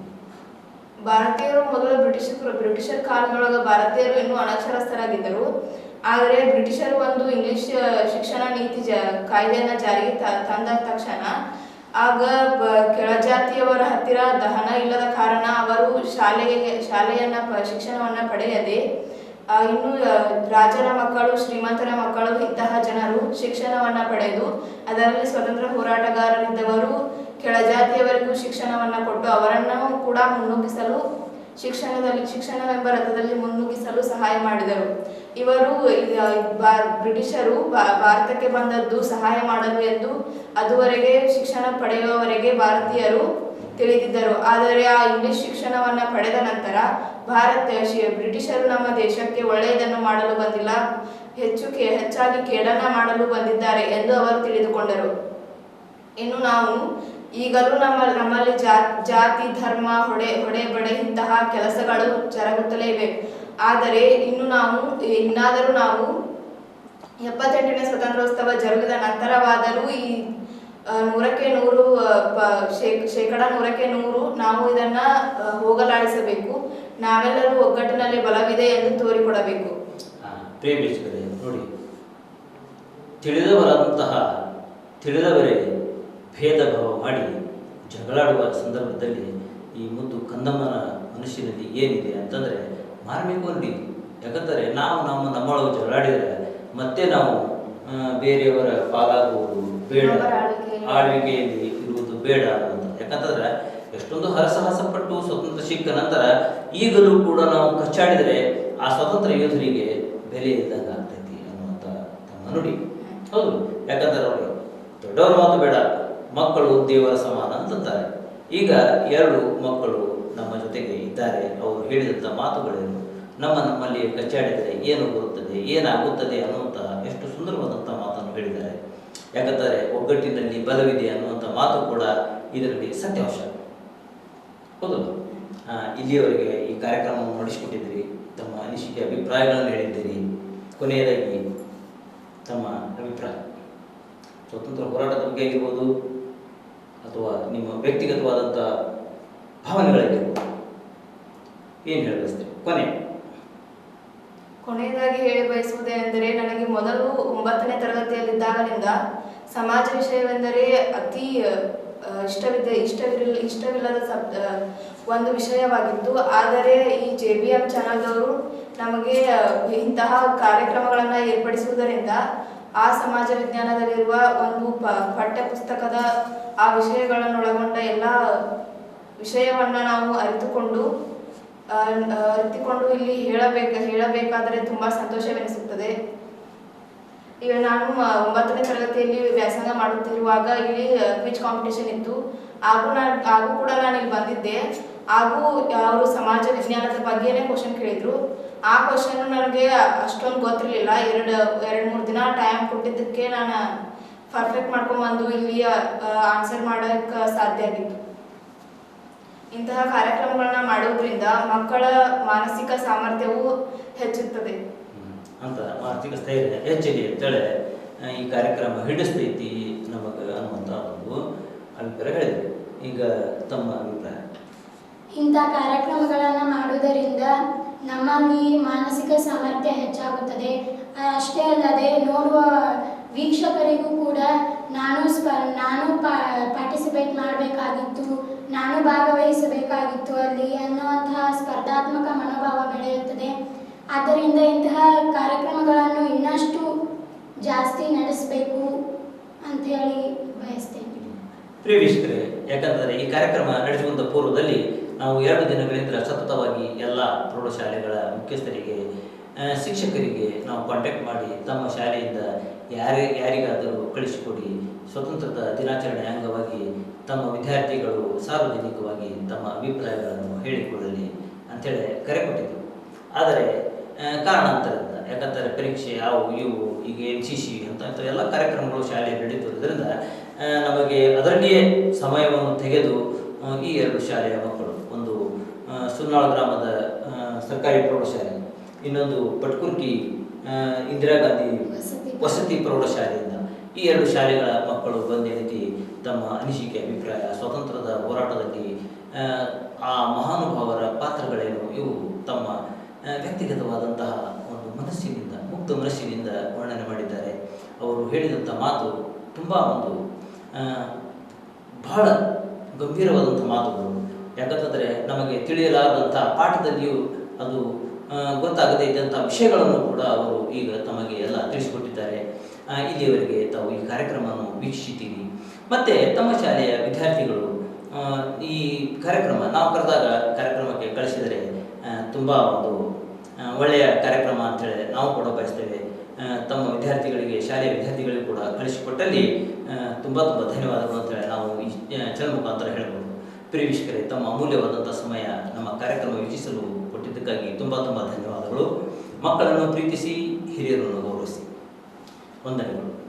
Speaker 2: ಭಾರತೀಯರು ಮೊದಲು ಬ್ರಿಟಿಷರು ಬ್ರಿಟಿಷರ್ ಕಾಲದೊಳಗೆ ಭಾರತೀಯರು ಇನ್ನೂ ಅನಕ್ಷರಸ್ಥರಾಗಿದ್ದರು. ಆದರೆ ಬ್ರಿಟಿಷರು ಒಂದು ಇಂಗ್ಲಿಷ್ ಶಿಕ್ಷಣ ನೀತಿ ಜ, ಕಾಯ್ದೆಯನ್ನು ಜಾರಿಗೆ ತಂದ ತಕ್ಷಣ ಆಗ ಬ- ಕೆಳಜಾತಿಯವರ ಹತ್ತಿರ ದಹನ ಇಲ್ಲದ ಕಾರಣ ಅವರು ಶಾಲೆಗೆ, ಶಾಲೆಯನ್ನು ಪ- ಶಿಕ್ಷಣವನ್ನು ಪಡೆಯದೆ ಇನ್ನು ರಾಜರ ಮಕ್ಕಳು, ಶ್ರೀಮಂತರ ಮಕ್ಕಳು, ಇಂತಹ ಜನರು ಶಿಕ್ಷಣವನ್ನು ಪಡೆದು ಅದರಲ್ಲಿ ಸ್ವತಂತ್ರ ಹೋರಾಟಗಾರರಿದ್ದವರು. ಕೆಳಜಾತಿಯವರಿಗೂ ಶಿಕ್ಷಣವನ್ನು ಕೊಟ್ಟು ಅವರನ್ನು ಕೂಡ ಮುನ್ನುಗ್ಗಿಸಲು ಶಿಕ್ಷಣದಲ್ಲಿ, ಶಿಕ್ಷಣವೆಂಬ ರಥದಲ್ಲಿ ಮುನ್ನುಗ್ಗಿಸಲು ಸಹಾಯ ಮಾಡಿದರು. ಇವರು ಬ್ರಿಟಿಷರು ಭಾರತಕ್ಕೆ ಬಂದದ್ದು ಸಹಾಯ ಮಾಡಲು ಎಂದು ಅದುವರೆಗೆ ಶಿಕ್ಷಣ ಪಡೆಯುವವರೆಗೆ ಭಾರತೀಯರು ತಿಳಿದಿದ್ದರು. ಆದರೆ ಆ ಇಂಗ್ಲಿಷ್ ಶಿಕ್ಷಣವನ್ನು ಪಡೆದ ನಂತರ ಭಾರತ ಬ್ರಿಟಿಷರು ನಮ್ಮ ದೇಶಕ್ಕೆ ಒಳ್ಳೆಯದನ್ನು ಮಾಡಲು ಬಂದಿಲ್ಲ, ಹೆಚ್ಚು ಕೆ, ಹೆಚ್ಚಾಗಿ ಕೆಡನ ಮಾಡಲು ಬಂದಿದ್ದಾರೆ ಎಂದು ಅವರು ತಿಳಿದುಕೊಂಡರು. ಇನ್ನು ನಾವು ಈಗಲೂ ನಮ್ಮ, ನಮ್ಮಲ್ಲಿ ಜಾತಿ, ಧರ್ಮ, ಹೊಡೆ ಹೊಡೆ, ಬಡೆ ಇಂತಹ ಕೆಲಸಗಳು ಜರುಗುತ್ತಲೇ ಇವೆ. ಆದರೆ ಇನ್ನು ನಾವು, ಇನ್ನಾದರೂ ನಾವು ಎಪ್ಪತ್ತೆಂಟನೇ ಸ್ವತಂತ್ರೋತ್ಸವ ಜರುಗಿದ ನಂತರವಾದರೂ ಈ ನೂರಕ್ಕೆ ನೂರು ಶೇಕಡ ನೂರಕ್ಕೆ ನೂರು ನಾವು ಇದನ್ನ ಹೋಗಲಾಡಿಸಬೇಕು. ನಾವೆಲ್ಲರೂ ಒಗ್ಗಟ್ಟಿನಲ್ಲಿ ಬಲವಿದೆ ಎಂದು ತೋರಿಕೊಡಬೇಕು.
Speaker 1: ನೋಡಿ ತಿಳಿದವರಂತಹ ತಿಳಿದವರೇ ಭೇದ ಭಾವ ಮಾಡಿ ಜಗಳಾಡುವ ಸಂದರ್ಭದಲ್ಲಿ ಈ ಮುದ್ದು ಕಂದಮ್ಮನ ಮನುಷ್ಯನಲ್ಲಿ ಏನಿದೆ ಅಂತಂದರೆ ಮಾರ್ಮಿಕೋ ಒಂದು ಯಾಕಂದರೆ ನಾವು ನಮ್ಮ ನಮ್ಮೊಳಗೆ ಜಗಳಾಡಿದರೆ ಮತ್ತೆ ನಾವು ಬೇರೆಯವರ ಪಾಲಾಗುವುದು ಬೇಡ.
Speaker 2: ಆಳ್ವಿಕೆಯಲ್ಲಿ
Speaker 1: ಇರುವುದು ಬೇಡ ಅಂತ ಯಾಕಂತಂದ್ರೆ ಎಷ್ಟೊಂದು ಹರಸಹಸಪಟ್ಟು ಸ್ವತಂತ್ರ ಸಿಕ್ಕ ನಂತರ ಈಗಲೂ ಕೂಡ ನಾವು ಕಚ್ಚಾಡಿದರೆ ಆ ಸ್ವತಂತ್ರ ಯೋಧರಿಗೆ ಬೆಲೆ ಇದ್ದಂಗೆ ಆಗ್ತೈತಿ ಅನ್ನುವಂಥ ತಮ್ಮ ನುಡಿ. ಹೌದು. ಯಾಕಂದ್ರೆ ಅವರು ದೊಡ್ಡವರು ಮಾತು ಬೇಡ. ಮಕ್ಕಳು ದೇವರ ಸಮಾನ ಅಂತಂತಾರೆ. ಈಗ ಎರಡು ಮಕ್ಕಳು ನಮ್ಮ ಜೊತೆಗೆ ಇದ್ದಾರೆ. ಅವರು ಹೇಳಿದಂಥ ಮಾತುಗಳೇನು ನಮ್ಮ ನಮ್ಮಲ್ಲಿ ಕಚ್ಚಾಡಿದರೆ ಏನು ಬರುತ್ತದೆ, ಏನಾಗುತ್ತದೆ ಅನ್ನುವಂತಹ ಎಷ್ಟು ಸುಂದರವಾದಂಥ ಮಾತನ್ನು ಹೇಳಿದ್ದಾರೆ. ಯಾಕಂದರೆ ಒಗ್ಗಟ್ಟಿನಲ್ಲಿ ಬಲವಿದೆ ಅನ್ನುವಂಥ ಮಾತು ಕೂಡ ಇದರಲ್ಲಿ ಸತ್ಯಾಂಶ. ಹೌದು. ಇಲ್ಲಿಯವರೆಗೆ ಈ ಕಾರ್ಯಕ್ರಮವನ್ನು ನಡೆಸಿಕೊಟ್ಟಿದ್ದೀರಿ. ತಮ್ಮ ಅನಿಸಿಕೆ, ಅಭಿಪ್ರಾಯಗಳನ್ನು ಹೇಳಿದ್ದೀರಿ. ಕೊನೆಯದಾಗಿ ತಮ್ಮ ಅಭಿಪ್ರಾಯ. ಸ್ವತಂತ್ರ ಹೋರಾಟದ ಬಗ್ಗೆ ಆಗಿರ್ಬೋದು ಅಥವಾ ನಿಮ್ಮ ವ್ಯಕ್ತಿಗತವಾದಂಥ ಭಾವನೆಗಳಿರ್ಬೋದು ಏನು ಹೇಳಬಯಸ್ತೀರಿ ಕೊನೆ.
Speaker 2: ಕೊನೆಯದಾಗಿ ಹೇಳಿ ಬಯಸುವುದೇ ಅಂದರೆ ನನಗೆ ಮೊದಲು ಒಂಬತ್ತನೇ ತರಗತಿಯಲ್ಲಿದ್ದಾಗಲಿಂದ ಸಮಾಜ ವಿಷಯವೆಂದರೆ ಅತಿ ಇಷ್ಟವಿದ್ದ, ಇಷ್ಟವಿರಲಿ, ಇಷ್ಟವಿಲ್ಲದ ಸಬ್ ಒಂದು ವಿಷಯವಾಗಿತ್ತು. ಆದರೆ ಈ ಜೆ ಬಿ ಎಂ ಚಾನಲ್ದವರು ನಮಗೆ ಇಂತಹ ಕಾರ್ಯಕ್ರಮಗಳನ್ನು ಏರ್ಪಡಿಸುವುದರಿಂದ ಆ ಸಮಾಜ ವಿಜ್ಞಾನದಲ್ಲಿರುವ ಒಂದು ಪ ಪಠ್ಯ ಆ ವಿಷಯಗಳನ್ನು ಒಳಗೊಂಡ ಎಲ್ಲ ವಿಷಯವನ್ನು ನಾವು ಅರಿತುಕೊಂಡು ಅರಿತುಕೊಂಡು ಇಲ್ಲಿ ಹೇಳಬೇಕು, ಹೇಳಬೇಕಾದರೆ ತುಂಬ ಸಂತೋಷವೆನಿಸುತ್ತದೆ. ಈಗ ನಾನು ಒಂಬತ್ತನೇ ತರಗತಿಯಲ್ಲಿ ವ್ಯಾಸಂಗ ಮಾಡುತ್ತಿರುವಾಗ ಇಲ್ಲಿ ಕ್ವಿಚ್ ಕಾಂಪಿಟೇಷನ್ ಇತ್ತು. ಆಗೂ ನಾನು ಆಗೂ ಕೂಡ ನಾನು ಇಲ್ಲಿ ಬಂದಿದ್ದೆ. ಹಾಗೂ ಅವರು ಸಮಾಜ ವಿಜ್ಞಾನದ ಬಗ್ಗೆನೇ ಕ್ವಶನ್ ಕೇಳಿದ್ರು. ಆ ಕ್ವಶನ್ ನನಗೆ ಅಷ್ಟೊಂದು ಗೊತ್ತಿರಲಿಲ್ಲ. ಎರಡು ಎರಡು, ಮೂರು ದಿನ ಟೈಮ್ ಕೊಟ್ಟಿದ್ದಕ್ಕೆ ನಾನು ಪರ್ಫೆಕ್ಟ್ ಮಾಡ್ಕೊಂಡ್ಬಂದು ಇಲ್ಲಿ ಆನ್ಸರ್ ಮಾಡೋಕ್ಕೆ ಸಾಧ್ಯ ಆಗಿತ್ತು. ಇಂತಹ ಕಾರ್ಯಕ್ರಮಗಳನ್ನ ಮಾಡೋದ್ರಿಂದ ಮಕ್ಕಳ ಮಾನಸಿಕ ಸಾಮರ್ಥ್ಯವು ಹೆಚ್ಚುತ್ತದೆ.
Speaker 1: ಅಂತ ಆರ್ಥಿಕ ಸ್ಥೈರ್ಯ ಹೆಚ್ಚಿದೆ ಅಂತೇಳಿ ಈ ಕಾರ್ಯಕ್ರಮ ಹಿಡಿಸ್ತೈತಿ ನಮಗೆ ಅನ್ನುವಂಥ ಒಂದು ಅಭಿಪ್ರಾಯ ಹೇಳಿದೆ ಈಗ ತಮ್ಮ ಅಭಿಪ್ರಾಯ.
Speaker 3: ಇಂಥ ಕಾರ್ಯಕ್ರಮಗಳನ್ನು ಮಾಡುವುದರಿಂದ ನಮ್ಮಲ್ಲಿ ಮಾನಸಿಕ ಸಾಮರ್ಥ್ಯ ಹೆಚ್ಚಾಗುತ್ತದೆ. ಅಷ್ಟೇ ಅಲ್ಲದೆ ನೋಡುವ ವೀಕ್ಷಕರಿಗೂ ಕೂಡ ನಾನು ಸ್ಪ, ನಾನು ಪಾರ್ಟಿಸಿಪೇಟ್ ಮಾಡಬೇಕಾಗಿತ್ತು, ನಾನು ಭಾಗವಹಿಸಬೇಕಾಗಿತ್ತು ಅಲ್ಲಿ ಅನ್ನುವಂತಹ ಸ್ಪರ್ಧಾತ್ಮಕ ಮನೋಭಾವ ಬೆಳೆಯುತ್ತದೆ. ಆದ್ದರಿಂದ ಇಂತಹ ಕಾರ್ಯಕ್ರಮಗಳನ್ನು ಇನ್ನಷ್ಟು ಜಾಸ್ತಿ ನಡೆಸಬೇಕು ಅಂತ ಹೇಳಿ ಬಯಸ್ತೇನೆ.
Speaker 1: ಪ್ರಿಯ ವೀಕ್ಷಕರೇ ಯಾಕಂದರೆ ಈ ಕಾರ್ಯಕ್ರಮ ನಡೆಸುವಂಥ ಪೂರ್ವದಲ್ಲಿ ನಾವು ಎರಡು ದಿನಗಳಿಂದ ಸತತವಾಗಿ ಎಲ್ಲ ಪ್ರೌಢಶಾಲೆಗಳ ಮುಖ್ಯಸ್ಥರಿಗೆ ಶಿಕ್ಷಕರಿಗೆ ನಾವು ಕಾಂಟ್ಯಾಕ್ಟ್ ಮಾಡಿ ತಮ್ಮ ಶಾಲೆಯಿಂದ ಯಾರೇ, ಯಾರಿಗಾದರೂ ಕಳಿಸಿಕೊಡಿ, ಸ್ವತಂತ್ರದ ದಿನಾಚರಣೆಯ ಅಂಗವಾಗಿ ತಮ್ಮ ವಿದ್ಯಾರ್ಥಿಗಳು ಸಾರ್ವಜನಿಕವಾಗಿ ತಮ್ಮ ಅಭಿಪ್ರಾಯಗಳನ್ನು ಹೇಳಿಕೊಳ್ಳಲಿ ಅಂಥೇಳಿ ಕರೆ ಕೊಟ್ಟಿದ್ದರು. ಆದರೆ ಕಾರಣಾಂತರದಿಂದ ಯಾಕಂದರೆ ಪರೀಕ್ಷೆ ಅವು ಇವು, ಈಗ ಎನ್ ಸಿ ಸಿ ಅಂತ ಎಲ್ಲ ಕಾರ್ಯಕ್ರಮಗಳು ಶಾಲೆಯಲ್ಲಿ ನಡೀತಿರೋದ್ರಿಂದ ನಮಗೆ ಅದರಲ್ಲಿಯೇ ಸಮಯವನ್ನು ತೆಗೆದು ಈ ಎರಡು ಶಾಲೆಯ ಮಕ್ಕಳು ಒಂದು ಸುನ್ನಾಳ ಗ್ರಾಮದ ಸರ್ಕಾರಿ ಪ್ರೌಢಶಾಲೆ ಇನ್ನೊಂದು ಪಟ್ಕುರ್ಕಿ ಇಂದಿರಾ ಗಾಂಧಿ
Speaker 3: ವಸತಿ
Speaker 1: ಪ್ರೌಢಶಾಲೆಯಿಂದ ಈ ಎರಡು ಶಾಲೆಗಳ ಮಕ್ಕಳು ಬಂದ ರೀತಿ ತಮ್ಮ ಅನಿಸಿಕೆ ಅಭಿಪ್ರಾಯ ಸ್ವಾತಂತ್ರ್ಯದ ಹೋರಾಟದಲ್ಲಿ ಆ, ಮಹಾನುಭಾವರ ಪಾತ್ರಗಳೇನು ಇವು ತಮ್ಮ ವ್ಯಕ್ತಿಗತವಾದಂತಹ ಒಂದು ಮನಸ್ಸಿನಿಂದ ಮುಕ್ತ ಮನಸ್ಸಿನಿಂದ ವರ್ಣನೆ ಮಾಡಿದ್ದಾರೆ. ಅವರು ಹೇಳಿದಂಥ ಮಾತು ತುಂಬ ಒಂದು ಭಾಳ ಬಹಳ ಗಂಭೀರವಾದಂಥ ಮಾತುಗಳು. ಯಾಕಂತಂದರೆ ನಮಗೆ ತಿಳಿಯಲಾರದಂಥ ಪಾಠದಲ್ಲಿಯೂ ಅದು ಗೊತ್ತಾಗದೇ ಇದ್ದಂಥ ವಿಷಯಗಳನ್ನು ಕೂಡ ಅವರು ಈಗ ತಮಗೆ ಎಲ್ಲ ತಿಳಿಸಿಕೊಟ್ಟಿದ್ದಾರೆ. ಇಲ್ಲಿಯವರೆಗೆ ತಾವು ಈ ಕಾರ್ಯಕ್ರಮವನ್ನು ವೀಕ್ಷಿಸಿದ್ದೀರಿ. ಮತ್ತು ತಮ್ಮ ಶಾಲೆಯ ವಿದ್ಯಾರ್ಥಿಗಳು ಈ ಕಾರ್ಯಕ್ರಮ, ನಾವು ಕರೆದಾಗ ಕಾರ್ಯಕ್ರಮಕ್ಕೆ ಕಳಿಸಿದರೆ ತುಂಬ ಒಂದು ಒಳ್ಳೆಯ ಕಾರ್ಯಕ್ರಮ ಅಂತೇಳಿ ನಾವು ಕೂಡ ಬಯಸ್ತೇವೆ. ತಮ್ಮ ವಿದ್ಯಾರ್ಥಿಗಳಿಗೆ, ಶಾಲೆಯ ವಿದ್ಯಾರ್ಥಿಗಳಿಗೆ ಕೂಡ ಕಳಿಸಿಕೊಟ್ಟಲ್ಲಿ ತುಂಬ ತುಂಬ ಧನ್ಯವಾದಗಳು ಅಂತೇಳಿ ನಾವು ಈ ಚಲ ಮುಖಾಂತರ ಹೇಳ್ಬೋದು. ಪ್ರಿಯ ತಮ್ಮ ಅಮೂಲ್ಯವಾದಂಥ ಸಮಯ ನಮ್ಮ ಕಾರ್ಯಕ್ರಮ ವೀಕ್ಷಿಸಲು ಕೊಟ್ಟಿದ್ದಕ್ಕಾಗಿ ತುಂಬ ತುಂಬ ಧನ್ಯವಾದಗಳು. ಮಕ್ಕಳನ್ನು ಪ್ರೀತಿಸಿ, ಹಿರಿಯರನ್ನು ಗೌರವಿಸಿ. ವಂದನೆಗಳು.